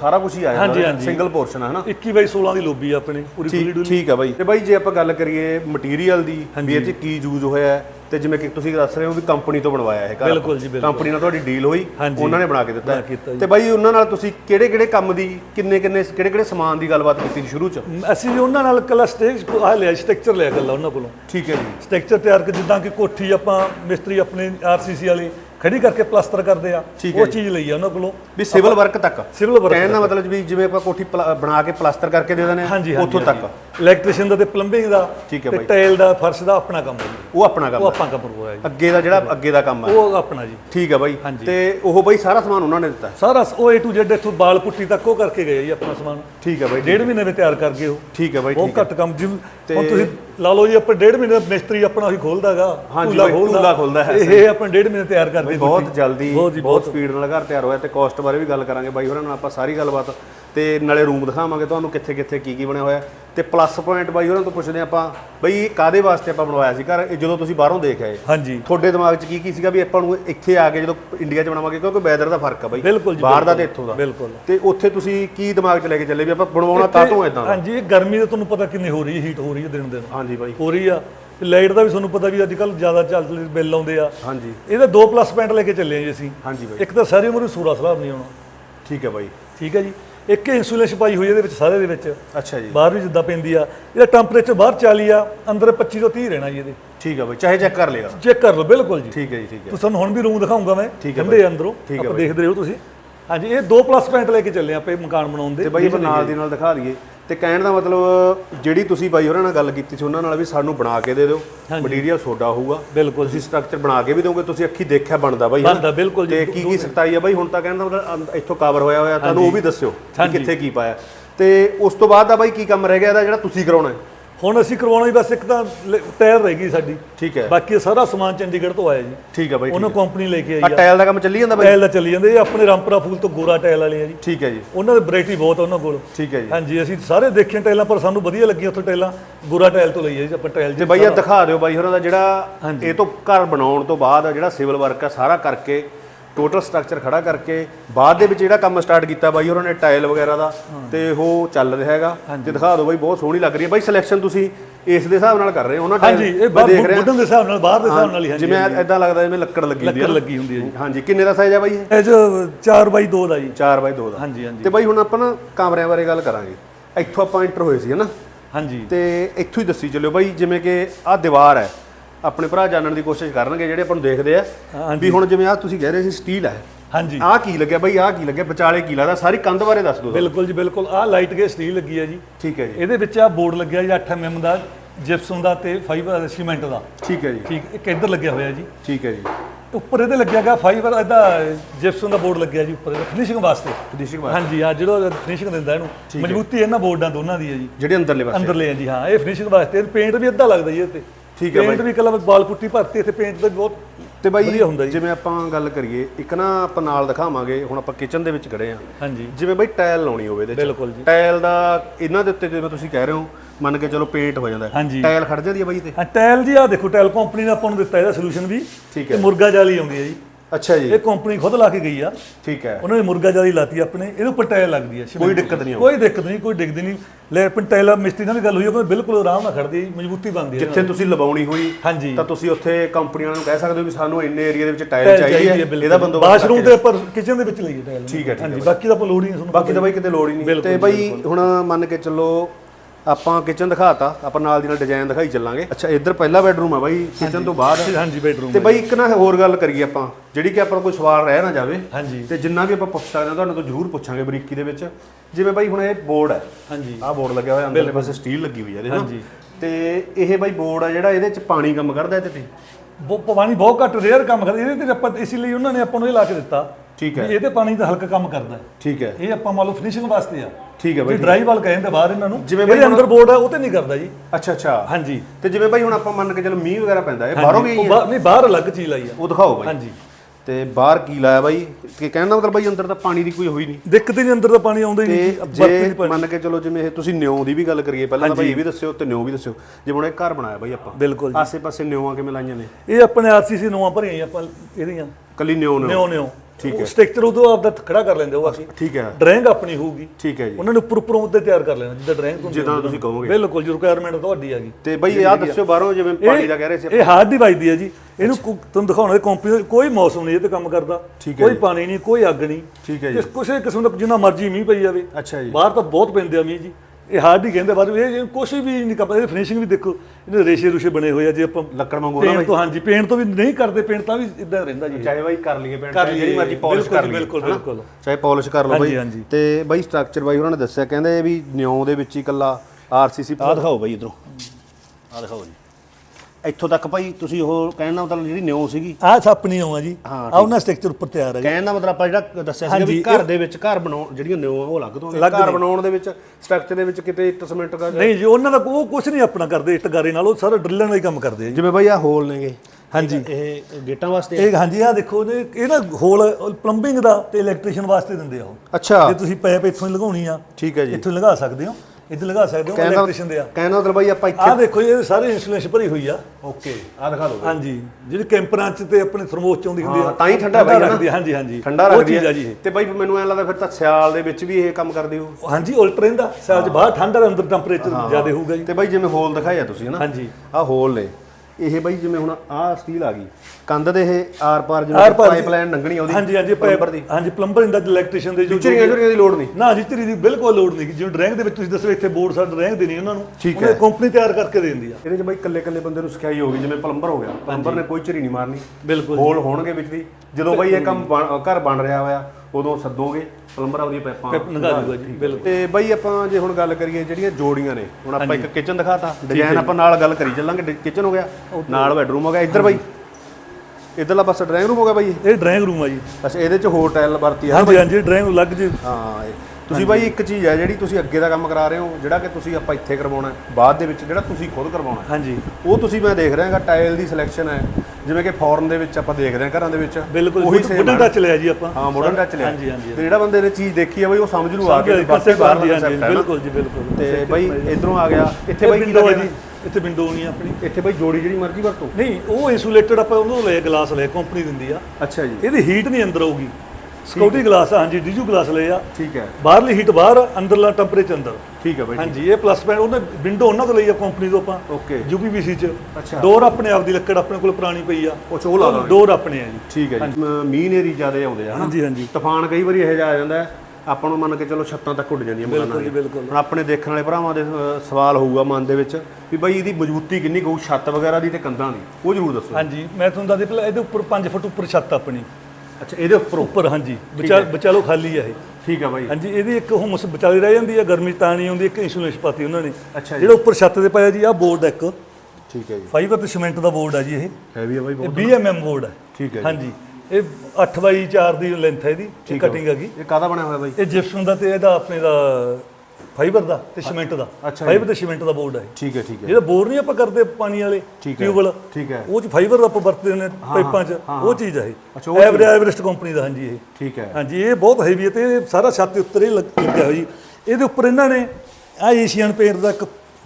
ਸਾਰਾ ਕੁਝ ਹੀ ਆ ਹਾਂਜੀ, ਜਾਂਦਾ ਹਾਂਜੀ। ਸਿੰਗਲ ਪੋਰਸ਼ਨ ਹਨਾ? 21 ਬਾਈ 16 ਦੀ ਲੋਬੀ ਆ ਆਪਣੇ ਪੂਰੀ ਪੂਰੀ ਠੀਕ ਆ ਬਾਈ। ਤੇ ਬਾਈ ਜੇ ਆਪਾਂ ਗੱਲ ਕਰੀਏ ਮਟੀਰੀਅਲ ਦੀ ਵੀ ਇਹ ਚ ਕੀ ਯੂਜ਼ ਹੋਇਆ ਹੈ? ਤੇ ਜਿਵੇਂ ਕਿ ਤੁਸੀਂ ਦੱਸ ਰਹੇ ਹੋ ਵੀ ਕੰਪਨੀ ਤੋਂ ਬਣਵਾਇਆ ਇਹ ਘਰ ਬਿਲਕੁਲ ਜੀ, ਬਿਲਕੁਲ। ਕੰਪਨੀ ਨਾਲ ਤੁਹਾਡੀ ਡੀਲ ਹੋਈ ਹਾਂਜੀ। ਉਹਨਾਂ ਨੇ ਬਣਾ ਕੇ ਦਿੱਤਾ। ਬਣਾ ਕੇ ਦਿੱਤਾ ਹੈ। ਤੇ ਬਾਈ ਉਹਨਾਂ ਨਾਲ ਤੁਸੀਂ ਕਿਹੜੇ ਕਿਹੜੇ ਕੰਮ ਦੀ ਕਿੰਨੇ ਕਿੰਨੇ ਕਿਹੜੇ ਕਿਹੜੇ ਸਮਾਨ ਦੀ ਗੱਲਬਾਤ ਕੀਤੀ ਸੀ ਸ਼ੁਰੂ ਚ? ਅਸੀਂ ਵੀ ਉਹਨਾਂ ਨਾਲ ਕੱਲਾ ਸਟੇਜ ਆ ਲਿਆ ਸਟਰਕਚਰ ਲਿਆ ਕੱਲਾ ਉਹਨਾਂ ਕੋਲੋਂ। ਠੀਕ ਹੈ ਜੀ। ਸਟਰਕਚਰ ਤਿਆਰ ਕਰ ਜਿੱਦਾਂ ਕਿ ਕੋਠੀ ਆਪਾਂ ਮਿਸਤਰੀ ਆਪਣੇ ਆਰਸੀਸੀ ਵਾਲੇ ਖੜੀ ਕਰਕੇ ਪਲਾਸਟਰ ਕਰਦੇ ਆ ਠੀਕ ਹੈ ਉਹ ਚੀਜ਼ ਲਈ ਆ ਉਹਨਾਂ ਕੋਲੋਂ। ਵੀ ਸਿਵਲ ਵਰਕ ਤੱਕ। ਸਿਵਲ ਵਰਕ ਕਹਿਣ ਦਾ ਮਤਲਬ ਵੀ ਜਿਵੇਂ ਆਪਾਂ ਕੋਠੀ ਪਲਾ- ਬਣਾ ਕੇ ਪਲਾਸਟਰ ਕਰਕੇ ਦੇ ਦਿੰਦੇ ਹਾਂਜੀ ਹਾਂਜੀ ਉੱਥੋਂ ਤੱਕ। ਇਲੈਕਟ੍ਰੀਸ਼ੀਅਨ ਦਾ ਤੇ ਪਲੰਬਿੰਗ ਦਾ ਠੀਕ ਹੈ ਤੇ ਬਾਈ। ਟਾਇਲ ਦਾ ਫਰਸ਼ ਦਾ ਆਪਣਾ ਕੰਮ ਹੈ ਜੀ ਉਹ ਆਪਣਾ ਕੰਮ ਉਹ ਹੈ। ਆਪਾਂ ਕੰਮ ਕਰਵਾਇਆ ਜੀ। ਅੱਗੇ ਦਾ ਜਿਹੜਾ ਅੱਗੇ ਦਾ ਕੰਮ ਹੈ। ਉਹ ਆਪਣਾ ਜੀ। ਠੀਕ ਹੈ ਬਾਈ। ਹਾਂਜੀ। ਤੇ ਉਹ ਬਾਈ ਸਾਰਾ ਸਮਾਨ ਉਹਨਾਂ ਨੇ ਦਿੱਤਾ ਹੈ। ਸਾਰਾ ਉਹ A to Z ਇੱਥੋਂ ਬਾਲ ਪੁੱਟੀ ਤੱਕ ਉਹ ਕਰਕੇ ਗਏ ਜੀ ਆਪਣਾ ਸਮਾਨ। ਠੀਕ ਹੈ ਬਾਈ ਡੇਢ ਮਹੀਨੇ ਵਿੱਚ ਤਿਆਰ ਕਰ ਗਏ ਉਹ। ਠੀਕ ਹੈ ਬਾਈ ਬਹੁਤ ਠੀਕ ਹੈ। ਘੱਟ ਕੰਮ ਜਿਵੇਂ ਹੁਣ ਤੁਸੀਂ ਲਾ ਲਓ ਜੀ ਆਪਾਂ ਡੇਢ ਮਹੀਨੇ ਦਾ ਮਿਸਤਰੀ ਆਪਣਾ ਉਹੀ ਖੋਲਦਾਗਾ ਹਾਂਜੀ ਬਾਈ, ਟੂਲਾ ਖੋਲਦਾ ਹੈ, ਇਹ ਆਪਾਂ ਡੇਢ ਮਹੀਨੇ ਤਿਆਰ ਕਰਦੇ ਬਹੁਤ ਜਲਦੀ ਬਹੁਤ ਜੀ, ਬਹੁਤ ਸਪੀਡ ਨਾਲ ਘਰ ਤਿਆਰ ਹੋਇਆ ਤੇ ਕਾਸਟ ਬਾਰੇ ਵੀ ਗੱਲ ਕਰਾਂਗੇ ਬਾਈ ਹੋਰਾਂ ਨਾਲ ਆਪਾਂ ਸਾਰੀ ਗੱਲਬਾਤ। ਤੇ ਨਾਲੇ ਰੂਮ ਦਿਖਾਵਾਂਗੇ ਤੁਹਾਨੂੰ ਕਿੱਥੇ ਕਿੱਥੇ ਕੀ ਕੀ ਬਣਿਆ ਹੋਇਆ। ਤੇ ਪਲੱਸ ਪੁਆਇੰਟ ਬਾਈ ਹੋਰਾਂ ਤੋਂ ਪੁੱਛਦੇ ਆਪਾਂ ਬਈ ਇਹ ਕਾਦੇ ਵਾਸਤੇ ਆਪਾਂ ਬਣਵਾਇਆ ਸੀ ਘਰ? ਇਹ ਜਦੋਂ ਤੁਸੀਂ ਬਾਹਰੋਂ ਦੇਖ ਆਏ। ਹਾਂਜੀ। ਤੁਹਾਡੇ ਦਿਮਾਗ 'ਚ ਕੀ ਕੀ ਸੀਗਾ ਵੀ ਆਪਾਂ ਨੂੰ ਇੱਥੇ ਆ ਕੇ ਜਦੋਂ ਇੰਡੀਆ 'ਚ ਬਣਾਵਾਂਗੇ? ਕਿਉਂਕਿ ਵੈਦਰ ਦਾ ਫ਼ਰਕ ਆ ਬਾਈ। ਬਿਲਕੁਲ ਜੀ, ਬਾਹਰ ਦਾ ਤੇ ਇੱਥੋਂ ਦਾ। ਬਿਲਕੁਲ। ਤੇ ਉੱਥੇ ਤੁਸੀਂ ਕੀ ਦਿਮਾਗ 'ਚ ਲੈ ਕੇ ਚੱਲੇ ਵੀ ਆਪਾਂ ਬਣਵਾਉਣਾ ਕਾਹਤੋਂ ਇਦਾਂ ਦਾ? ਹਾਂਜੀ ਇਹ ਗਰਮੀ ਦਾ ਤੁਹਾਨੂੰ ਪਤਾ ਕਿੰਨੀ ਹੋ ਰਹੀ ਹੈ ਹੀਟ ਹੋ ਰਹੀ ਹੈ ਦਿਨ ਦਿਨ। ਹਾਂਜੀ ਬਾਈ। ਹੋ ਰਹੀ ਆ। ਲਾਈਟ ਦਾ ਵੀ ਤੁਹਾਨੂੰ ਪਤਾ ਵੀ ਅੱਜ ਕੱਲ ਜ਼ਿਆਦਾ ਚੱਲਦੇ ਬਿੱਲ ਆਉਂਦੇ ਆ। ਹਾਂਜੀ। ਇਹਦੇ ਦੋ ਪਲੱਸ ਪੁਆਇੰਟ ਲੈ ਕੇ ਚੱਲੇ ਆ ਜੀ ਅਸੀਂ। ਹਾਂਜੀ ਬਾਈ। ਇੱਕ ਤਾਂ ਸਾਰੀ ਉਮਰ ਸੂਰਾ ਸਲਾਬ ਨਹੀਂ ਆਉਣਾ। ਠੀਕ ਹੈ ਬਾਈ। ਠੀਕ ਹੈ ਜੀ। ਇੱਕ ਇਨਸੂਲੇਸ਼ਨ ਪਾਈ ਹੋਈ ਇਹਦੇ ਵਿੱਚ ਸਾਰੇ ਦੇ ਵਿੱਚ। ਅੱਛਾ ਜੀ। ਬਾਹਰ ਵੀ ਜਿੱਦਾਂ ਪੈਂਦੀ ਆ। ਇਹਦਾ ਟੈਂਪਰੇਚਰ ਬਾਹਰ 40 ਆ ਅੰਦਰ 25 ਤੋਂ 30 ਰਹਿਣਾ ਜੀ ਇਹਦੇ। ਠੀਕ ਹੈ ਬਾਈ ਚਾਹੇ ਚੈੱਕ ਕਰ ਲੇਗਾ ਚੈੱਕ ਕਰ ਲਓ ਬਿਲਕੁਲ ਜੀ। ਠੀਕ ਹੈ ਜੀ ਠੀਕ ਹੈ। ਤੁਹਾਨੂੰ ਹੁਣ ਵੀ ਰੂਮ ਦਿਖਾਉਂਗਾ ਮੈਂ ਠੰਡੇ ਅੰਦਰੋਂ। ਆਪਾਂ। ਦੇਖਦੇ ਰਹੋ ਤੁਸੀਂ। ਹਾਂਜੀ ਇਹ 2 ਪਲੱਸ ਪੁਆਇੰਟ ਲੈ ਕੇ ਚੱਲੇ ਆਪਾਂ ਇਹ ਮਕਾਨ ਬਣਾਉਣ ਦੇ। ਤੇ ਬਾਈ ਨਾਲ ਦੀ ਨਾਲ ਦਿਖਾ ਦਈਏ। ਤੇ ਕਹਿਣ ਦਾ ਮਤਲਬ ਜਿਹੜੀ ਤੁਸੀਂ ਬਾਈ ਹੋਰਾਂ ਨਾਲ ਗੱਲ ਕੀਤੀ ਸੀ ਉਹਨਾਂ ਨਾਲ ਵੀ ਸਾਨੂੰ ਬਣਾ ਕੇ ਦੇ ਦਿਓ। ਮਟੀਰੀਅਲ ਸੋਡਾ ਹੋਊਗਾ। ਬਿਲਕੁਲ ਤੁਸੀਂ ਸਟਰਕਚਰ ਬਣਾ ਕੇ ਵੀ ਦੋਗੇ ਤੁਸੀਂ ਅੱਖੀ ਦੇਖਿਆ ਬਣਦਾ ਬਾਈ? ਬਣਦਾ ਬਿਲਕੁਲ ਜੀ। ਤੇ ਕੀ ਕੀ ਸਖਤਾਈ ਆ ਬਾਈ? ਹੁਣ ਤਾਂ ਕਹਿੰਦਾ ਮਤਲਬ ਅੰਦ- ਇੱਥੋਂ ਕਵਰ ਹੋਇਆ ਹੋਇਆ ਤੁਹਾਨੂੰ ਉਹ ਵੀ ਦੱਸਿਓ ਕਿੱਥੇ ਕੀ ਪਾਇਆ। ਤੇ ਉਸ ਤੋਂ ਬਾਅਦ ਦਾ ਬਾਈ ਕੀ ਕੰਮ ਰਹਿ ਗਿਆ ਇਹਦਾ ਜਿਹੜਾ ਤੁਸੀਂ ਕਰਾਉਣਾ ਹੈ? ਹੁਣ ਅਸੀਂ ਕਰਵਾਉਣਾ ਹੀ ਬਸ ਇੱਕ ਤਾਂ ਲ- ਟਾਇਰ ਰਹਿ ਗਈ ਸਾਡੀ। ਠੀਕ ਹੈ। ਬਾਕੀ ਸਾਰਾ ਸਮਾਨ ਚੰਡੀਗੜ੍ਹ ਤੋਂ ਆਇਆ ਜੀ। ਠੀਕ ਹੈ ਬਾਈ ਉਹਨਾਂ ਕੰਪਨੀ ਲੈ ਕੇ ਆਈ ਆ ਆ। ਟਾਇਲ ਦਾ ਕੰਮ ਚੱਲੀ ਜਾਂਦਾ ਬਾਈ? ਟਾਇਲ ਦਾ ਚੱਲੀ ਜਾਂਦੇ ਇਹ ਆਪਣੇ ਰਾਮਪੁਰਾ ਫੂਲ ਤੋਂ ਗੋਰਾ ਟਾਇਲ ਵਾਲੇ ਆ ਜੀ। ਠੀਕ ਹੈ ਜੀ। ਉਹਨਾਂ ਦੀ ਵੈਰਾਈਟੀ ਬਹੁਤ ਆ ਉਹਨਾਂ ਕੋਲ। ਠੀਕ ਹੈ ਜੀ। ਹਾਂਜੀ ਅਸੀਂ ਸਾਰੇ ਦੇਖੀਆਂ ਟਾਇਲਾਂ ਪਰ ਸਾਨੂੰ ਵਧੀਆ ਲੱਗੀਆਂ ਉੱਥੇ ਟਾਇਲਾਂ। ਗੋਰਾ ਟਾਇਲ ਤੋਂ ਲਈ ਆ ਜੀ ਆਪਾਂ ਟਾਇਲ ਤੇ ਜੀ ਬਾਈ ਆ ਦਿਖਾ ਦਿਓ ਬਾਈ ਹੋਰਾਂ ਦਾ ਜਿਹੜਾ ਇਹ ਤੋਂ ਘਰ ਬਣਾਉਣ ਤੋਂ ਬਾਅਦ ਜਿਹੜਾ ਸਿਵਲ ਵਰਕ ਆ ਸਾਰਾ ਕਰਕੇ ਟੋਟਲ ਸਟਰਕਚਰ ਖੜਾ ਕਰਕੇ ਬਾਅਦ ਦੇ ਵਿੱਚ ਜਿਹੜਾ ਕੰਮ ਸਟਾਰਟ ਕੀਤਾ ਬਾਈ ਹੋਰਾਂ ਨੇ ਟਾਇਲ ਵਗੈਰਾ ਦਾ ਤੇ ਉਹ ਚੱਲ ਰਿਹਾ ਹੈਗਾ। ਤੇ ਦਿਖਾ ਦਿਓ ਬਾਈ ਬਹੁਤ ਸੋਹਣੀ ਲੱਗ ਰਹੀ ਹੈ। ਬਾਈ ਸਿਲੈਕਸ਼ਨ ਤੁਸੀਂ ਇਸ ਦੇ ਹਿਸਾਬ ਨਾਲ ਕਰ ਰਹੇ ਹੋ ਨਾ ਹਾਂਜੀ ਇਹ ਬੁੱਢਣ ਦੇ ਹਿਸਾਬ ਨਾਲ ਬਾਹਰ ਦੇ ਹਿਸਾਬ ਨਾਲ ਹੀ ਹਾਂਜੀ ਜਿਵੇਂ ਐਦਾਂ ਲੱਗਦਾ ਜਿਵੇਂ ਲੱਕੜ ਲੱਗੀ ਹੁੰਦੀ ਲੱਕੜ ਹੈ ਲੱਗੀ ਹੁੰਦੀ ਹੈ ਜੀ। ਹਾਂਜੀ ਕਿੰਨੇ ਦਾ ਸਾਈਜ਼ ਆ ਬਾਈ ਇਹ? ਇਹ ਜੋ 4 ਬਾਈ 2 ਦਾ ਜੀ। 4 ਬਾਈ 2 ਦਾ। ਹਾਂਜੀ ਹਾਂਜੀ। ਤੇ ਬਾਈ ਹੁਣ ਆਪਾਂ ਨਾ ਕਮਰਿਆਂ ਬਾਰੇ ਗੱਲ ਕਰਾਂਗੇ। ਇੱਥੋਂ ਆਪਾਂ ਐਂਟਰ ਹੋਏ ਸੀ ਹਨਾ ਹਾਂਜੀ। ਤੇ ਇੱਥੋਂ ਹੀ ਦੱਸੀ ਚੱਲਿਓ ਬਾਈ ਜਿਵੇਂ ਕਿ ਆਹ ਦੀਵਾਰ ਹੈ। ਆਪਣੇ ਭਰਾ ਜਾਣਨ ਦੀ ਕੋਸ਼ਿਸ਼ ਕਰਨਗੇ ਜਿਹੜੇ ਆਪਾਂ ਨੂੰ ਦੇਖਦੇ ਆ। ਵੀ ਹੁਣ ਜਿਵੇਂ ਆਹ ਤੁਸੀਂ ਕਹਿ ਰਹੇ ਸੀ ਸਟੀਲ ਹੈ। ਹਾਂਜੀ। ਆਹ ਕੀ ਲੱਗਿਆ ਬਾਈ ਆਹ ਕੀ ਲੱਗਿਆ? ਵਿਚਾਲੇ ਕੀ ਲੱਗਦਾ? ਸਾਰੀ ਕੰਧ ਬਾਰੇ ਦੱਸ ਦਿਓ। ਬਿਲਕੁਲ ਜੀ ਬਿਲਕੁਲ। ਆਹ ਲਾਈਟ ਗੇ ਸਟੀਲ ਲੱਗੀ ਆ ਜੀ। ਠੀਕ ਹੈ ਜੀ। ਇਹਦੇ ਵਿੱਚ ਆ ਬੋਰਡ ਲੱਗਿਆ ਜੀ 8 ਐਮਐਮ ਦਾ ਜਿਪਸਮ ਦਾ ਤੇ ਫਾਈਬਰ ਸੀਮੈਂਟ ਦਾ। ਠੀਕ ਹੈ ਜੀ। ਠੀਕ ਇੱਕ ਇੱਧਰ ਲੱਗਿਆ ਹੋਇਆ ਜੀ। ਠੀਕ ਹੈ ਜੀ। ਉੱਪਰ ਇਹਦੇ ਲੱਗਿਆਗਾ ਫਾਈਬਰ ਇਹਦਾ ਜਿਪਸਮ ਦਾ ਬੋਰਡ ਲੱਗਿਆ ਜੀ ਉੱਪਰ ਫਿਨਿਸ਼ਿੰਗ ਵਾਸਤੇ। ਫਿਨਿਸ਼ਿੰਗ ਬਾਤ ਹਾਂਜੀ ਆ ਜਿਹੜਾ ਫਿਨਿਸ਼ਿੰਗ ਦਿੰਦਾ ਇਹਨੂੰ। ਮਜ਼ਬੂਤੀ ਇਹਨਾਂ ਬੋਰਡਾਂ ਦੋਨਾਂ ਦੀ ਹੈ ਜੀ। ਜਿਹੜੇ ਅੰਦਰਲੇ ਪਾਸੇ। ਅੰਦਰਲੇ ਆ ਜੀ ਹਾਂ ਇਹ ਫਿਨਿਸ਼ਿੰਗ ਵਾਸਤੇ। ਪੇਂਟ ਵੀ ਅੱਧਾ ਲੱਗਦਾ ਜੀ ਇਹਦੇ ਤੇ। ਠੀਕ ਹੈ ਪੇਂਟ ਵੀ ਕਲਰ ਬਾਲ ਪੁੱਟੀ ਭਰਤੀ ਇੱਥੇ ਪੇਂਟ ਦਾ ਬਹੁਤ ਤੇ ਬਾਈ। ਜਿਵੇਂ ਆਪਾਂ ਗੱਲ ਕਰੀਏ ਇੱਕ ਨਾ ਆਪਾਂ ਨਾਲ ਦਿਖਾਵਾਂਗੇ ਹੁਣ ਆਪਾਂ ਕਿਚਨ ਦੇ ਵਿੱਚ ਖੜੇ ਆ ਹਾਂਜੀ। ਜਿਵੇਂ ਬਾਈ ਟਾਇਲ ਲਾਉਣੀ ਹੋਵੇ ਇਹਦੇ 'ਚ। ਬਿਲਕੁਲ ਜੀ। ਟਾਇਲ ਦਾ ਇਹਨਾਂ ਦੇ ਉੱਤੇ ਜਿਵੇਂ ਤੁਸੀਂ ਕਹਿ ਰਹੇ ਹੋ ਮੰਨ ਕੇ ਚਲੋ ਪੇਂਟ ਹੋ ਜਾਂਦਾ। ਹੈ। ਟਾਇਲ ਖੜ ਜਾਂਦੀ ਹੈ ਬਾਈ ਤੇ ਟਾਇਲ ਜੀ ਆ ਦੇਖੋ ਟਾਇਲ ਕੰਪਨੀ ਨੇ ਆਪਾਂ ਨੂੰ ਦਿੱਤਾ ਇਹਦਾ ਸੋਲੂਸ਼ਨ ਵੀ। ਠੀਕ ਇਹ ਮੁਰਗਾ ਜਾਲੀ ਆਉਂਦੀ ਹੈ ਜੀ। ਅੱਛਾ ਜੀ। ਇਹ ਕੰਪਨੀ ਖੁਦ ਲਾ ਕੇ ਗਈ ਆ। ਠੀਕ ਹੈ। ਉਹਨਾਂ ਨੇ ਮੁਰਗਾ ਜਾਲੀ ਲਾਤੀ ਆਪਣੇ ਇਹਦੇ ਉੱਪਰ ਟਾਇਲ ਲੱਗਦੀ ਹੈ ਕੋਈ ਦਿੱਕਤ ਨਹੀਂ ਕੋਈ ਦਿੱਕਤ ਨਹੀਂ ਕੋਈ ਡਿੱਗਦੀ ਨਹੀਂ। ਲੈ ਪਰ ਟਾਇਲ ਮਿਸਤਰੀ ਨਾਲ ਵੀ ਗੱਲ ਹੋਈ ਉਹ ਕਹਿੰਦੇ ਬਿਲਕੁਲ ਆਰਾਮ ਨਾਲ ਖੜਦੀ ਮਜ਼ਬੂਤੀ ਬਣਦੀ ਹੈ ਜਿੱਥੇ ਤੁਸੀਂ ਲਵਾਉਣੀ ਹੋਈ ਹਾਂਜੀ। ਤਾਂ ਤੁਸੀਂ ਉੱਥੇ ਕੰਪਨੀਆਂ ਨੂੰ ਕਹਿ ਸਕਦੇ ਹੋ ਵੀ ਸਾਨੂੰ ਇੰਨੇ ਏਰੀਆ ਦੇ ਵਿੱਚ ਟਾਇਲ ਚਾਹੀਦੀ ਹੈ। ਇਹਦਾ ਬੰਦੋਬਸਤ ਬਾਥਰੂਮ ਦੇ ਉੱਪਰ ਕਿਚਨ ਦੇ ਵਿੱਚ ਲਈਏ ਟਾਇਲ ਠੀਕ ਹੈ, ਠੀਕ ਹੈ ਹਾਂਜੀ ਬਾਕੀ ਦਾ ਆਪਾਂ ਲੋੜ ਹੀ ਨਹੀਂ ਤੁਹਾਨੂੰ ਬਾਕੀ ਤਾਂ ਬਾਈ ਕਿਤੇ ਲੋੜ ਹੀ ਨਹੀਂ। ਤੇ ਬਾਈ ਹੁਣ ਮੰਨ ਕੇ ਚੱਲੋ ਆਪਾਂ ਕਿਚਨ ਦਿਖਾਤਾ ਆਪਾਂ ਨਾਲ ਦੀ ਨਾਲ ਡਿਜ਼ਾਈਨ ਦਿਖਾਈ ਚੱਲਾਂਗੇ। ਅੱਛਾ ਇੱਧਰ ਪਹਿਲਾ ਬੈਡਰੂਮ ਆ ਬਾਈ ਕਿਚਨ ਤੋਂ ਬਾਅਦ? ਹਾਂਜੀ ਬੈਡਰੂਮ ਤੇ ਬਾਈ ਇੱਕ ਨਾ ਹੋਰ ਗੱਲ ਕਰੀਏ ਆਪਾਂ ਜਿਹੜੀ ਕਿ ਆਪਾਂ ਕੋਈ ਸਵਾਲ ਰਹਿ ਨਾ ਜਾਵੇ ਹਾਂਜੀ। ਤੇ ਜਿੰਨਾ ਵੀ ਆਪਾਂ ਪੁੱਛ ਸਕਦੇ ਹਾਂ ਤੁਹਾਨੂੰ ਤੋਂ ਜ਼ਰੂਰ ਪੁੱਛਾਂਗੇ ਬਰੀਕੀ ਦੇ ਵਿੱਚ। ਜਿਵੇਂ ਬਾਈ ਹੁਣ ਇਹ ਬੋਰਡ ਹੈ। ਹਾਂਜੀ। ਆਹ ਬੋਰਡ ਲੱਗਿਆ ਹੋਇਆ ਅੰਦਰਲੇ ਪਾਸੇ ਸਟੀਲ ਲੱਗੀ ਹੋਈ ਹੈ ਇਹਦੇ ਹਾਂਜੀ। ਤੇ ਇਹ ਬਾਈ ਬੋਰਡ ਆ ਜਿਹੜਾ ਇਹਦੇ ਚ ਪਾਣੀ ਕੰਮ ਕਰਦਾ ਇਹਦੇ ਤੇ? ਪਾਣੀ ਬਹੁਤ ਘੱਟ ਰੇਅਰ ਕੰਮ ਕਰਦਾ ਇਹਦੇ ਤੇ ਆਪਾਂ ਇਸ ਲਈ ਉਹਨਾਂ ਨੇ ਆਪਾਂ ਨੂੰ ਇਹ ਲਾ ਕੇ ਦਿੱਤਾ। ਠੀਕ ਹੈ। ਵੀ ਇਹਦੇ ਪਾਣੀ ਦਾ ਹਲਕਾ ਕੰਮ ਕਰਦਾ ਹੈ। ਠੀਕ ਹੈ। ਇਹ ਆਪਾਂ ਮੰਨ ਲਓ ਫਿਨਿਸ਼ਿੰਗ ਵਾਸਤੇ ਆ। ਠੀਕ ਹੈ ਬਾਈ ਜੇ ਡਰਾਈ ਵਾਲ ਕਹਿੰਦੇ ਬਾਹਰ ਇਹਨਾਂ ਨੂੰ ਜਿਵੇਂ ਇਹਦੇ ਅੰਦਰ ਬੋਰਡ ਆ ਉਹ ਤੇ ਨਹੀਂ ਕਰਦਾ ਜੀ। ਅੱਛਾ ਅੱਛਾ। ਹਾਂਜੀ। ਤੇ ਜਿਵੇਂ ਬਾਈ ਹੁਣ ਆਪਾਂ ਮੰਨ ਕੇ ਚੱਲੋ ਮੀਂਹ ਵਗੈਰਾ ਪੈਂਦਾ ਹੈ ਬਾਹਰੋਂ ਵੀ ਨਹੀਂ ਬਾਹਰ ਅਲੱਗ ਚੀਜ਼ ਲਾਈ ਆ। ਉਹ ਦਿਖਾਓ ਬਾਈ। ਹਾਂਜੀ। ਤੇ ਬਾਹਰ ਕੀ ਲਾਇਆ ਬਾਈ? ਕਿ ਕਹਿਣ ਦਾ ਮਤਲਬ ਬਾਈ ਅੰਦਰ ਤਾਂ ਪਾਣੀ ਦੀ ਕੋਈ ਹੋਈ ਨਹੀਂ। ਦਿੱਕਤ ਹੀ ਨਹੀਂ ਅੰਦਰ ਦਾ ਪਾਣੀ ਆਉਂਦਾ ਹੀ ਤੇ ਨਹੀਂ ਜੇ ਮੰਨ ਕੇ ਚਲੋ ਜਿਵੇਂ ਇਹ ਤੁਸੀਂ ਨਿਉ ਦੀ ਵੀ ਗੱਲ ਕਰੀਏ ਪਹਿਲਾਂ ਤਾਂ ਬਾਈ ਇਹ ਵੀ ਦੱਸਿਓ ਤੇ ਨਿਉ ਵੀ ਦੱਸਿਓ। ਜਿਵੇਂ ਹੁਣ ਇਹ ਘਰ ਬਣਾਇਆ ਬਾਈ ਆਪਾਂ। ਬਿਲਕੁਲ ਆਸੇ ਪਾਸੇ ਨਿਉਆਂ ਕਿਵੇਂ ਲਾਈਆਂ ਨੇ? ਇਹ ਆਪਣੇ ਆਰਸੀਸੀ ਨਵਾਂ ਭਰੀਆਂ ਆਪਾਂ ਇਹਦੀਆਂ। ਕੱਲੀ ਨਿਉ ਨਿਉ ਨਿਓ ਠੀਕ ਹੈ। ਸਟ੍ਰਕਚਰ ਉਦੋਂ ਆਪਦਾ ਖੜਾ ਕਰ ਲੈਂਦੇ ਉਹ ਅਸੀਂ। ਠੀਕ ਹੈ। ਡਰਾਇੰਗ ਆਪਣੀ ਹੋਊਗੀ। ਠੀਕ ਹੈ ਜੀ। ਉਹਨਾਂ ਨੇ ਉੱਪਰ ਉੱਪਰੋਂ ਉੱਤੇ ਤਿਆਰ ਕਰ ਲੈਣਾ ਜਿੱਦਾਂ ਡਰਾਇੰਗ ਤੋਂ ਜਿੱਦਾਂ ਤੁਸੀਂ ਕਹੋਗੇ। ਬਿਲਕੁਲ ਜੀ ਰਿਕੁਆਇਰਮੈਂਟ ਤੁਹਾਡੀ ਹੈਗੀ। ਤੇ ਬਾਈ ਇਹ ਆ। ਦੱਸਿਓ ਬਾਹਰੋਂ ਜਿਵੇਂ ਪਾਣੀ ਦਾ ਕਹਿ ਰਹੇ ਸੀ ਇਹ ਹਾਰਡ ਦੀ ਹੈ ਜੀ। ਇਹਨੂੰ ਤੁਹਾਨੂੰ ਦਿਖਾਉਣਾ ਕੰਪਨੀ ਕੋਈ ਮੌਸਮ ਨਹੀਂ ਇਹ ਤੇ ਕੰਮ ਕਰਦਾ। ਕੋਈ ਪਾਣੀ ਨਹੀਂ ਕੋਈ ਅੱਗ ਨਹੀਂ। ਠੀਕ ਹੈ ਜੀ। ਕਿਸੇ ਕਿਸਮ ਦਾ ਜਿੰਨਾ ਮਰਜ਼ੀ ਮੀਂਹ ਪਈ ਜਾਵੇ। ਅੱਛਾ ਜੀ। ਬਾਹਰ ਤਾਂ ਬਹੁਤ ਪੈਂਦੇ ਆ ਮੀਂਹ ਜੀ। ਇਹ ਹਾਰਡ ਹੀ ਕਹਿੰਦੇ ਬਾਅਦ ਇਹ ਕੁਝ ਵੀ ਨਹੀਂ ਕਰਦਾ ਇਹ ਫਿਨਿਸ਼ਿੰਗ ਵੀ ਦੇਖੋ ਇਹਦੇ ਰੇਸ਼ੇ ਰੂਸ਼ੇ ਬਣੇ ਹੋਏ ਆ ਜੇ ਆਪਾਂ ਲੱਕੜ ਮੰਗੋ ਨਾ ਪੇਂਟ ਤੋਂ ਹਾਂਜੀ ਪੇਂਟ ਤੋਂ ਵੀ ਨਹੀਂ ਕਰਦੇ ਪੇਂਟ ਤਾਂ ਵੀ ਇਦਾਂ ਰਹਿੰਦਾ ਜੀ ਚਾਹੇ ਬਾਈ ਕਰ ਲਈਏ ਪੈਂਟ ਕਰ ਜਿਹੜੀ ਮਰਜ਼ੀ ਪਾਲਿਸ਼ ਕਰ ਲਈਏ ਬਿਲਕੁਲ? ਬਿਲਕੁਲ। ਚਾਹੇ ਪਾਲਿਸ਼ ਕਰ ਲਓ ਹਾਂਜੀ, ਬਾਈ ਹਾਂਜੀ। ਤੇ ਬਾਈ ਸਟਰਕਚਰ ਬਾਈ ਉਹਨਾਂ ਨੇ ਦੱਸਿਆ ਕਹਿੰਦੇ ਵੀ ਨਿਉ ਦੇ ਵਿੱਚ ਹੀ ਇਕੱਲਾ ਆਰਸੀਸੀ ਆ ਦਿਖਾਓ ਬਾਈ ਇਧਰੋਂ ਆ ਦਿਖਾਓ ਜੀ ਇੱਥੋਂ ਤੱਕ ਭਾਈ ਤੁਸੀਂ ਉਹ ਕਹਿਣ ਦਾ ਮਤਲਬ ਜਿਹੜੀ ਨਿਉ ਸੀਗੀ। ਆਹ ਨਹੀਂ ਆਉਣਾ ਜੀ। ਹਾਂ, ਆ ਉਹਨਾਂ ਸਟ੍ਰਕਚਰ ਉੱਪਰ ਤਿਆਰ ਹੈ ਜੀ। ਕਹਿਣ ਦਾ ਮਤਲਬ ਆਪਾਂ ਜਿਹੜਾ ਦੱਸਿਆ ਸੀ ਵੀ ਘਰ ਦੇ ਵਿੱਚ ਘਰ ਬਣਾਉਣ ਜਿਹੜੀਆਂ ਨਿਉ ਆ ਉਹ ਅਲੱਗ ਤੋਂ ਅਲੱਗ ਘਰ ਬਣਾਉਣ ਦੇ ਵਿੱਚ ਸਟਰਕਚਰ ਦੇ ਵਿੱਚ ਕਿਤੇ ਇੱਟ ਸੀਮੈਂਟ ਦਾ ਨਹੀਂ ਜੀ ਉਹਨਾਂ ਦਾ ਉਹ ਕੁਝ ਨਹੀਂ ਆਪਣਾ ਕਰਦੇ ਇੱਟ ਗਾਰੇ ਨਾਲ ਉਹ ਸਾਰਾ ਡਰਿੱਲਣ ਦਾ ਹੀ ਕੰਮ ਕਰਦੇ ਆ ਜੀ। ਜਿਵੇਂ ਬਾਈ ਆ ਹੋਲ ਨੇਗੇ। ਹਾਂਜੀ। ਇਹ ਗੇਟਾਂ ਵਾਸਤੇ ਇਹ ਹਾਂਜੀ ਆ ਦੇਖੋ ਨੇ ਇਹ ਨਾ ਹੋਲ ਪਲੰਬਿੰਗ ਦਾ ਤੇ ਇਲੈਕਟ੍ਰੀਸ਼ੀਅਨ ਵਾਸਤੇ ਦਿੰਦੇ ਆ ਉਹ। ਅੱਛਾ। ਜੇ ਤੁਸੀਂ ਪਾਈਪ ਇੱਥੋਂ ਹੀ ਲਗਾਉਣੀ ਆ ਠੀਕ ਹੈ ਜੀ। ਇੱਥੋਂ ਹੀ ਲਗਾ ਸਕਦੇ ਹੋ। ਇੱਥੇ ਲਗਾ ਸਕਦੇ ਹੋ ਇਲੈਕਟ੍ਰੀਸ਼ੀਅਨ ਦੇ ਆ। ਕਹਿਣ ਮਤਲਬ ਬਾਈ ਆਪਾਂ ਇੱਥੇ ਆਹ ਦੇਖੋ ਜੀ, ਇਹ ਸਾਰੇ ਇੰਸੂਲੇਸ਼ਨ ਭਰੀ ਹੋਈ ਆ। ਓਕੇ ਆ ਦਿਖਾ ਦਿਓ। ਹਾਂਜੀ ਜਿਹੜੀ ਕੈਂਪਰਾਂ ਚ ਤੇ ਆਪਣੇ ਥਰਮੋਸ ਚ ਆਉਂਦੀ ਹੁੰਦੀ ਹਾਂ, ਤਾਂ ਹੀ ਠੰਡਾ ਬਾਈ ਨਾ। ਰੱਖਦੀ ਆ, ਹਾਂਜੀ ਹਾਂਜੀ। ਠੰਡਾ ਉਹ ਰੱਖਦੀ ਚੀਜ਼ ਆ। ਹੈ ਜੀ ਇਹ। ਤੇ ਬਾਈ ਮੈਨੂੰ ਐਂ ਲੱਗਦਾ ਫਿਰ ਤਾਂ ਸਿਆਲ ਦੇ ਵਿੱਚ ਵੀ ਇਹ ਕੰਮ ਕਰਦੇ ਹੋ। ਹਾਂਜੀ ਉਲਟ ਰਹਿੰਦਾ। ਸਾਲ ਚ ਬਾਹਰ ਠੰਡਾ ਅੰਦਰ ਟੈਂਪਰੇਚਰ ਜ਼ਿਆਦਾ ਹੋਊਗਾ ਜੀ। ਤੇ ਬਾਈ ਜਿਵੇਂ ਹੋਲ ਦਿਖਾਇਆ ਤੁਸੀਂ ਹਨਾ ਹਾਂਜੀ। ਆਹ ਹੋਲ ਨੇ। ਇਹ ਬਾਈ ਜਿਵੇਂ ਹੁਣ ਆਹ ਸਟੀਲ ਆ ਗਈ ਕੰਧ ਦੇ ਇਹ ਆਰ ਪਾਰ ਜਿਵੇਂ ਪਾਰ ਪਾਈਪਲਾਈਨ ਲੰਘਣੀ ਆਉਂਦੀ ਹਾਂਜੀ ਹਾਂਜੀ ਪਲੰਬਰ ਦੀ। ਹਾਂਜੀ ਪਲੰਬਰ ਇੰਦਾ ਇਲੈਕਟ੍ਰੀਸ਼ੀਅਨ ਦੇ ਜੋ ਚੁਰੀਆਂ ਦੀ ਲੋੜ ਨਹੀਂ। ਨਾ ਜੀ ਤੇਰੀ ਦੀ ਬਿਲਕੁਲ ਲੋੜ ਨਹੀਂ ਜਿਵੇਂ ਡਰੈਂਗ ਦੇ ਵਿੱਚ ਤੁਸੀਂ ਦੱਸੋ ਇੱਥੇ ਬੋਰਡ ਸਾਡਾ ਡਰੈਂਗ ਦੇਣੀ ਉਹਨਾਂ ਨੂੰ ਠੀਕ ਉਹਨੇ ਕੰਪਨੀ ਤਿਆਰ ਕਰਕੇ ਦੇ ਦਿੰਦੀ ਆ। ਇਹਦੇ 'ਚ ਬਾਈ ਕੱਲੇ ਕੱਲੇ ਬੰਦੇ ਨੂੰ ਸਿਖਾਈ ਹੋਗੀ ਜਿਵੇਂ ਪਲੰਬਰ ਹੋ ਗਿਆ ਪਲੰਬਰ ਨੇ ਕੋਈ ਝਰੀ ਨਹੀਂ ਮਾਰਨੀ। ਬਿਲਕੁਲ ਹੋਲ ਹੋਣਗੇ ਵਿੱਚ ਦੀ। ਜਦੋਂ ਬਾਈ ਇਹ ਕੰਮ ਬਣ- ਘਰ ਬਣ ਰਿਹਾ ਹੋਇਆ ਉਦੋਂ ਸੱਦੋਗੇ। ਪਲੰਬਰ ਆਪਦੀਆਂ ਪਾਈਪਾਂ ਪੈਪ ਲੰਘਾ ਦੂਗਾ ਜੀ। ਬਿਲਕੁਲ ਤੇ ਬਾਈ ਆਪਾਂ ਜੇ ਹੁਣ ਗੱਲ ਕਰੀਏ ਜਿਹੜੀਆਂ ਜੋੜੀਆਂ ਨੇ ਹੁਣ ਆਪਾਂ ਇੱਕ ਕਿਚਨ ਦਿਖਾਤਾ ਡਿਜ਼ਾਈਨ ਆਪਾਂ ਨਾਲ ਗੱਲ ਕਰੀ ਚੱਲਾਂਗੇ ਕਿਚਨ ਹੋ ਗਿਆ ਨਾਲ ਬੈਡਰੂਮ ਹੋ ਗਿਆ ਇੱਧਰ ਬਾਈ। ਇੱਧਰਲਾ ਪਾਸਾ ਡਰਾਇੰਗ ਰੂਮ ਹੋ ਗਿਆ ਬਾਈ ਇਹ। ਡਰਾਇੰਗ ਰੂਮ ਆ ਜੀ। ਅੱਛਾ ਇਹਦੇ ਚ ਹੋਰ ਟਾਇਲ ਵਰਤੀ ਹੈ ਹਾਂਜੀ ਹਾਂਜੀ ਡਰਾਇੰਗ ਰੂਮ ਲੱਗ ਜੀ। ਹਾਂ ਤੁਸੀਂ ਬਾਈ ਇੱਕ ਚੀਜ਼ ਹੈ ਜਿਹੜੀ ਤੁਸੀਂ ਅੱਗੇ ਦਾ ਕੰਮ ਕਰਾ ਰਹੇ ਹੋ ਜਿਹੜਾ ਕਿ ਤੁਸੀਂ ਆਪਾਂ ਇੱਥੇ ਕਰਵਾਉਣਾ ਬਾਅਦ ਦੇ ਵਿੱਚ ਜਿਹੜਾ ਤੁਸੀਂ ਖੁਦ ਕਰਵਾਉਣਾ। ਹਾਂਜੀ। ਉਹ ਤੁਸੀਂ ਮੈਂ ਦੇਖ ਰਿਹਾਗਾ ਟਾਇਲ ਦੀ ਸਿਲੈਕਸ਼ਨ ਹੈ। ਜਿਵੇਂ ਕਿ ਫੋਰਨ ਦੇ ਵਿੱਚ ਆਪਾਂ ਦੇਖਦੇ ਹਾਂ ਘਰਾਂ ਦੇ ਵਿੱਚ ਬਿਲਕੁਲ ਹੈ। ਟੱਚ ਲਿਆ ਜੀ ਆਪਾਂ। ਹਾਂ ਮਾਡਰਨ ਟੱਚ ਲਿਆ। ਹਾਂਜੀ ਹਾਂਜੀ ਤੇ ਜਿਹੜਾ ਬੰਦੇ ਨੇ ਚੀਜ਼ ਦੇਖੀ ਹੈ ਬਈ ਉਹ ਸਮਝ ਲੂ ਆ ਕੇ ਬਾਕੀ ਬਾਹਰ ਦਾ ਹਾਂਜੀ ਨਾ। ਬਿਲਕੁਲ ਜੀ ਬਿਲਕੁਲ। ਤੇ ਬਾਈ ਇਧਰੋਂ ਆ ਗਿਆ। ਇੱਥੇ ਬਾਈ ਕੀ ਲੱਗਿਆ? ਜੀ ਇੱਥੇ ਵਿੰਡੋ ਹੋਣੀ ਆ ਆਪਣੀ। ਇੱਥੇ ਬਾਈ ਜੋੜੀ ਜਿਹੜੀ ਮਰਜ਼ੀ ਵਰਤੋ। ਨਹੀਂ ਉਹ ਇਨਸੂਲੇਟਡ ਆਪਾਂ ਉਹਨੂੰ ਲਿਆ ਗਲਾਸ ਲਿਆ ਕੰਪਨੀ ਦਿੰਦੀ ਆ। ਅੱਛਾ ਜੀ। ਇਹਦੀ ਹੀਟ ਨਹੀਂ ਅੰਦਰ ਆਊਗੀ। ਸਕਿਉਰਟੀ ਗਲਾਸ ਆ ਹਾਂਜੀ ਡੀਜੂ ਗਲਾਸ ਲਿਆ ਠੀਕ ਹੈ। ਬਾਹਰਲੀ ਹੀਟ ਬਾਹਰ ਅੰਦਰਲਾ ਟੈਂਪਰੇਚਰ ਅੰਦਰ। ਠੀਕ ਹੈ ਬਾਈ ਹਾਂਜੀ ਇਹ ਪਲੱਸ ਪੁਆਇੰਟ ਉਹਨੇ ਵਿੰਡੋ ਉਹਨਾਂ ਤੋਂ ਲਈ ਆ ਕੰਪਨੀ ਤੋਂ ਆਪਾਂ। ਓਕੇ ਯੂਪੀਵੀਸੀ ਚ। ਅੱਛਾ। ਡੋਰ ਆਪਣੇ ਆਪ ਦੀ ਲੱਕੜ ਆਪਣੇ ਕੋਲ ਪੁਰਾਣੀ ਪਈ ਆ। ਉਹ ਚੋਲ ਲਾ ਡੋਰ ਆਪਣੇ ਆ ਜੀ। ਠੀਕ ਹੈ ਜੀ। ਮੀਂਹ ਨੇਰੀ ਜ਼ਿਆਦਾ ਆਉਂਦੇ ਆ ਹਾਂਜੀ ਹਾਂਜੀ। ਤੂਫਾਨ ਕਈ ਵਾਰੀ ਇਹੋ ਜਿਹਾ ਆ ਜਾਂਦਾ ਆਪਾਂ ਨੂੰ ਮੰਨ ਕੇ ਚਲੋ ਛੱਤਾਂ ਤੱਕ ਉੱਡ ਜਾਂਦੀਆਂ ਮਕਾਨਾਂ ਬਿਲਕੁਲ ਹੁਣ ਆਪਣੇ ਦੇਖਣ ਵਾਲੇ ਭਰਾਵਾਂ ਦੇ ਸਵਾਲ ਹੋਊਗਾ ਮਨ ਦੇ ਵਿੱਚ ਵੀ ਬਾਈ ਇਹਦੀ ਮਜ਼ਬੂਤੀ ਕਿੰਨੀ ਕਹੂ ਛੱਤ ਵਗੈਰਾ ਦੀ ਤੇ ਕੰਧਾਂ ਦੀ। ਉਹ ਜ਼ਰੂਰ ਦੱਸੋ। ਹਾਂਜੀ ਮੈਂ ਤੁਹਾਨੂੰ ਦੱਸਦੀ ਪਹਿਲਾਂ ਇਹਦੇ ਉੱਪਰ 5 ਫੁੱਟ ਉੱਪਰ ਛੱਤ ਆਪਣੀ। ਅੱਛਾ ਇਹਦੇ ਉੱਪਰੋਂ? ਉੱਪਰ ਹਾਂਜੀ। ਵਿਚਾਲ ਵਿਚਾਲੋ ਖਾਲੀ ਆ ਇਹ। ਠੀਕ ਹੈ ਬਾਈ। ਹਾਂਜੀ ਇਹਦੀ ਇੱਕ ਹੁਮਸ ਵਿਚਾਲੇ ਰਹਿ ਜਾਂਦੀ ਆ ਗਰਮੀ ਤਾਂ ਨਹੀਂ ਆਉਂਦੀ ਇੱਕ ਇਨਸੂਲੇਸ਼ਨ ਪਾਤੀ ਉਹਨਾਂ ਨੇ। ਅੱਛਾ ਜਿਹੜਾ ਉੱਪਰ ਛੱਤ ਤੇ ਪਾਇਆ ਜੀ ਆ ਬੋਰਡ ਇੱਕ। ਠੀਕ ਹੈ ਜੀ। ਫਾਈਬਰ ਤੇ ਸੀਮੈਂਟ ਦਾ ਬੋਰਡ ਆ ਜੀ ਇਹ। ਹੈਵੀ ਹੈ ਬਾਈ ਬਹੁਤ 20 mm ਬੋਰਡ ਹੈ ਠੀਕ ਹੈ ਹਾਂਜੀ। ਇਹ 8 ਬਾਈ 4 ਦੀ ਲੈਂਥ ਹੈ ਇਹਦੀ। ਕਟਿੰਗ ਹੈਗੀ ਇਹ ਕਾਹਦਾ ਬਣਿਆ ਹੋਇਆ ਬਾਈ? ਇਹ ਜਿਪਸਮ ਦਾ ਤੇ ਇਹਦਾ ਆਪਣੇ ਦਾ ਫਾਈਬਰ ਦਾ ਤੇ ਸੀਮੈਂਟ ਦਾ। ਅੱਛਾ ਫਾਈਬਰ ਤੇ ਸੀਮੈਂਟ ਦਾ ਬੋਰਡ ਹੈ ਠੀਕ ਹੈ ਠੀਕ ਹੈ। ਜਿਹੜਾ ਬੋਰ ਨਹੀਂ ਆਪਾਂ ਕਰਦੇ ਪਾਣੀ ਵਾਲੇ ਠੀਕ ਹੈ। ਟਿਊਬਲ ਠੀਕ ਹੈ। ਉਹ ਚ ਫਾਈਬਰ ਦਾ ਆਪਾਂ ਵਰਤਦੇ ਨੇ ਪਾਈਪਾਂ ਚ। ਉਹ ਚੀਜ਼ ਹੈ ਅੱਛਾ, ਉਹ ਇਹ ਐਵਰੇ ਐਵਰੇਸਟ ਕੰਪਨੀ ਦਾ ਹਾਂਜੀ ਇਹ। ਠੀਕ ਹੈ। ਹਾਂਜੀ ਇਹ ਬਹੁਤ ਹੈਵੀ ਹੈ ਤੇ ਇਹ ਸਾਰਾ ਛੱਤ ਦੇ ਉੱਤੇ ਹੀ ਲੱਗ- ਲੱਗਿਆ ਹੋਇਆ ਜੀ। ਇਹਦੇ ਉੱਪਰ ਇਹਨਾਂ ਨੇ ਆ ਏਸ਼ੀਅਨ ਪੇਂਟ ਦਾ ਇੱਕ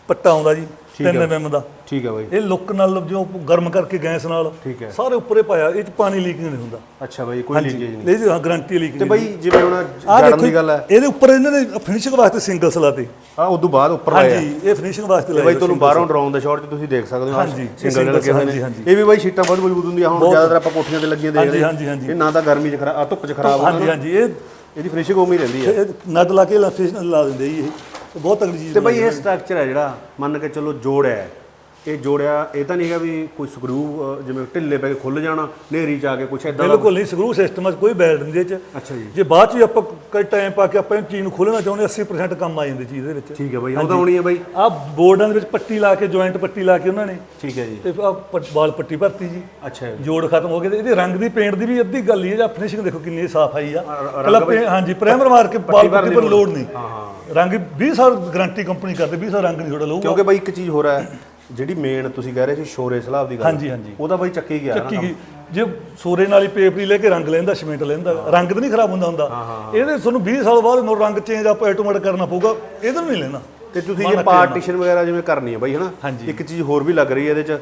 ਪੱਟਾ ਆਉਂਦਾ ਜੀ। 3 mm ਦਾ। ਠੀਕ ਹੈ ਬਾਈ। ਇਹ ਲੁੱਕ ਨਾਲ ਜੋ ਗਰਮ ਕਰਕੇ ਗੈਸ ਨਾਲ ਠੀਕ ਹੈ। ਸਾਰੇ ਉੱਪਰੇ ਪਾਇਆ ਇਹ ਚ ਪਾਣੀ ਲੀਕਿੰਗ ਨਹੀਂ ਹੁੰਦਾ। ਅੱਛਾ ਬਾਈ ਕੋਈ ਲੀਕੇਜ ਨਹੀਂ। ਇਹ ਜੀ ਗਾਰੰਟੀ ਲੀਕਿੰਗ ਤੇ ਬਾਈ ਜਿਵੇਂ ਹੁਣ ਦੇਖੋ ਦੀ ਗੱਲ ਹੈ। ਇਹਦੇ ਉੱਪਰ ਇਹਨਾਂ ਨੇ ਫਿਨਿਸ਼ਿੰਗ ਵਾਸਤੇ ਸਿੰਗਲਸ ਲਾਤੇ। ਆ ਉਦੋਂ ਬਾਅਦ ਉੱਪਰ ਲਾਇਆ ਹਾਂਜੀ ਇਹ ਫਿਨਿਸ਼ਿੰਗ ਵਾਸਤੇ ਤੇ ਲਾਏ ਬਾਈ ਤੁਹਾਨੂੰ ਬਾਹਰੋਂ ਡਰਾਉਣ ਦੇ ਸ਼ਾਟ ਤੁਸੀਂ ਦੇਖ ਸਕਦੇ ਹੋ ਹਾਂਜੀ, ਸਿੰਗਲ ਲੱਗੇ ਹੋਏ ਨੇ। ਇਹ ਵੀ ਬਾਈ ਸ਼ੀਟਾਂ ਬਹੁਤ ਮਜ਼ਬੂਤ ਹੁੰਦੀਆਂ ਹੁਣ ਜ਼ਿਆਦਾਤਰ ਆਪਾਂ ਕੋਠੀਆਂ ਤੇ ਲੱਗੀਆਂ ਦੇਖਦੇ ਹਾਂ। ਹਾਂਜੀ ਹਾਂਜੀ। ਇਹ ਨਾ ਤਾਂ ਗਰਮੀ 'ਚ ਖਰਾਬ ਆ ਧੁੱਪ 'ਚ ਖਰਾਬ ਹਾਂਜੀ ਹਾਂਜੀ ਇਹ ਇਹਦੀ ਫਿਨਿਸ਼ਿੰਗ ਹੀ ਰਹਿੰਦੀ ਹੈ। ਨਟ ਲਾ ਕੇ ਲਾ ਦਿੰਦੇ ਜੀ ਇਹ। ਬਹੁਤ ਤਗੜੀ ਚੀਜ਼ ਤੇ ਬਾਈ ਇਹ ਸਟਰਕਚਰ ਹੈ ਜਿਹੜਾ ਮੰਨ ਕੇ ਚੱਲੋ ਜੋੜਿਆ ਹੈ। ਇਹ ਜੋੜਿਆ ਇਹ ਤਾਂ ਨਹੀਂ ਹੈਗਾ ਵੀ ਕੋਈ ਸਕਰੂ ਜਿਵੇਂ ਢਿੱਲੇ ਪੈ ਕੇ ਖੁੱਲ ਜਾਣਾ ਨੇਰੀ ਚ ਆ ਕੇ ਕੁਛ ਇਦਾਂ ਬਿਲਕੁਲ ਨਹੀਂ ਸਕਰੂ ਸਿਸਟਮ 'ਚ ਕੋਈ ਨਹੀਂ ਇਹਦੇ 'ਚ। ਅੱਛਾ ਜੀ। ਜੇ ਬਾਅਦ 'ਚ ਆਪਾਂ ਕਈ ਟਾਈਮ ਪਾ ਕੇ ਆਪਾਂ ਇਹ ਚੀਜ਼ ਨੂੰ ਖੋਲਣਾ ਚਾਹੁੰਦੇ 80% ਕੰਮ ਆ ਜਾਂਦੀ ਚੀਜ਼ ਦੇ ਵਿੱਚ। ਠੀਕ ਹੈ ਬਾਈ ਉਹ ਤਾਂ ਹੋਣੀ ਹੈ ਬਾਈ। ਆਹ ਬੋਰਡਾਂ ਦੇ ਵਿੱਚ ਪੱਟੀ ਲਾ ਕੇ ਜੁਆਇੰਟ ਪੱਟੀ ਲਾ ਕੇ ਉਹਨਾਂ ਨੇ। ਠੀਕ ਹੈ ਜੀ। ਤੇ ਪ- ਵਾਲ ਪੱਟੀ ਭਰਤੀ ਜੀ। ਅੱਛਾ ਜੀ। ਜੋੜ ਖਤਮ ਹੋ ਗਏ ਤੇ ਇਹਦੇ ਰੰਗ ਦੀ ਪੇਂਟ ਦੀ ਵੀ ਅੱਧੀ ਗੱਲ ਹੀ ਹੈ ਜਾਂ ਫਿਨਿਸ਼ਿੰਗ ਦੇਖੋ ਕਿੰਨੀ ਸਾਫ਼ ਆਈ ਆ। ਪਹਿਲਾਂ ਹਾਂਜੀ ਪ੍ਰਾਈਮਰ ਮਾਰ ਕੇ ਭਰਨ ਪੱਟੀ ਦੀ ਪਰ ਲੋੜ ਨਹੀਂ। ਹਾਂ ਹਾਂ। ਰੰਗ 20 ਸਾਲ ਗਾਰੰਟੀ ਕੰਪਨੀ ਕਰਦੇ 20 ਸਾਲ ਰੰਗ ਨਹੀਂ ਥੋੜਾ ਲਊਗਾ। ਕਿਉਂਕਿ ਬਾਈ ਇੱਕ ਚੀਜ਼ ਹੋਰ ਹੈ ਜਿਹੜੀ ਮੇਨ ਤੁਸੀਂ ਕਹਿ ਰਹੇ ਸੀ ਸ਼ੋਰੇ ਸਲਾਬ ਦੀ ਗੱਲ। ਹਾਂਜੀ ਹਾਂਜੀ। ਉਹਦਾ ਬਾਈ ਚੱਕੀ ਗਿਆ ਨਾ ਚੱਕੀ ਗਈ। ਜੇ ਸੋਰੇ ਨਾਲ ਹੀ ਪੇਪਰੀ ਲੈ ਕੇ ਰੰਗ ਲੈਂਦਾ ਸੀਮੈਂਟ ਲੈਂਦਾ ਰੰਗ ਤਾਂ ਨਹੀਂ ਖਰਾਬ ਹੁੰਦਾ ਹੁੰਦਾ। ਇਹਦੇ ਤੁਹਾਨੂੰ 20 ਸਾਲ ਬਾਅਦ ਨੂੰ ਰੰਗ ਚੇਂਜ ਆਪ ਆਟੋਮੈਟਿਕ ਕਰਨਾ ਪਊਗਾ ਇਹਦੇ ਨੂੰ ਨਹੀਂ ਲੈਣਾ। ਤੇ ਤੁਸੀਂ ਜੇ ਪਾਰਟੀਸ਼ਨ ਵਗੈਰਾ ਜਿਵੇਂ ਕਰਨੀ ਹੈ ਬਾਈ ਹਨਾ। ਇੱਕ ਚੀਜ਼ ਹੋਰ ਵੀ ਲੱਗ ਰਹੀ ਹੈ ਇਹਦੇ ਚ।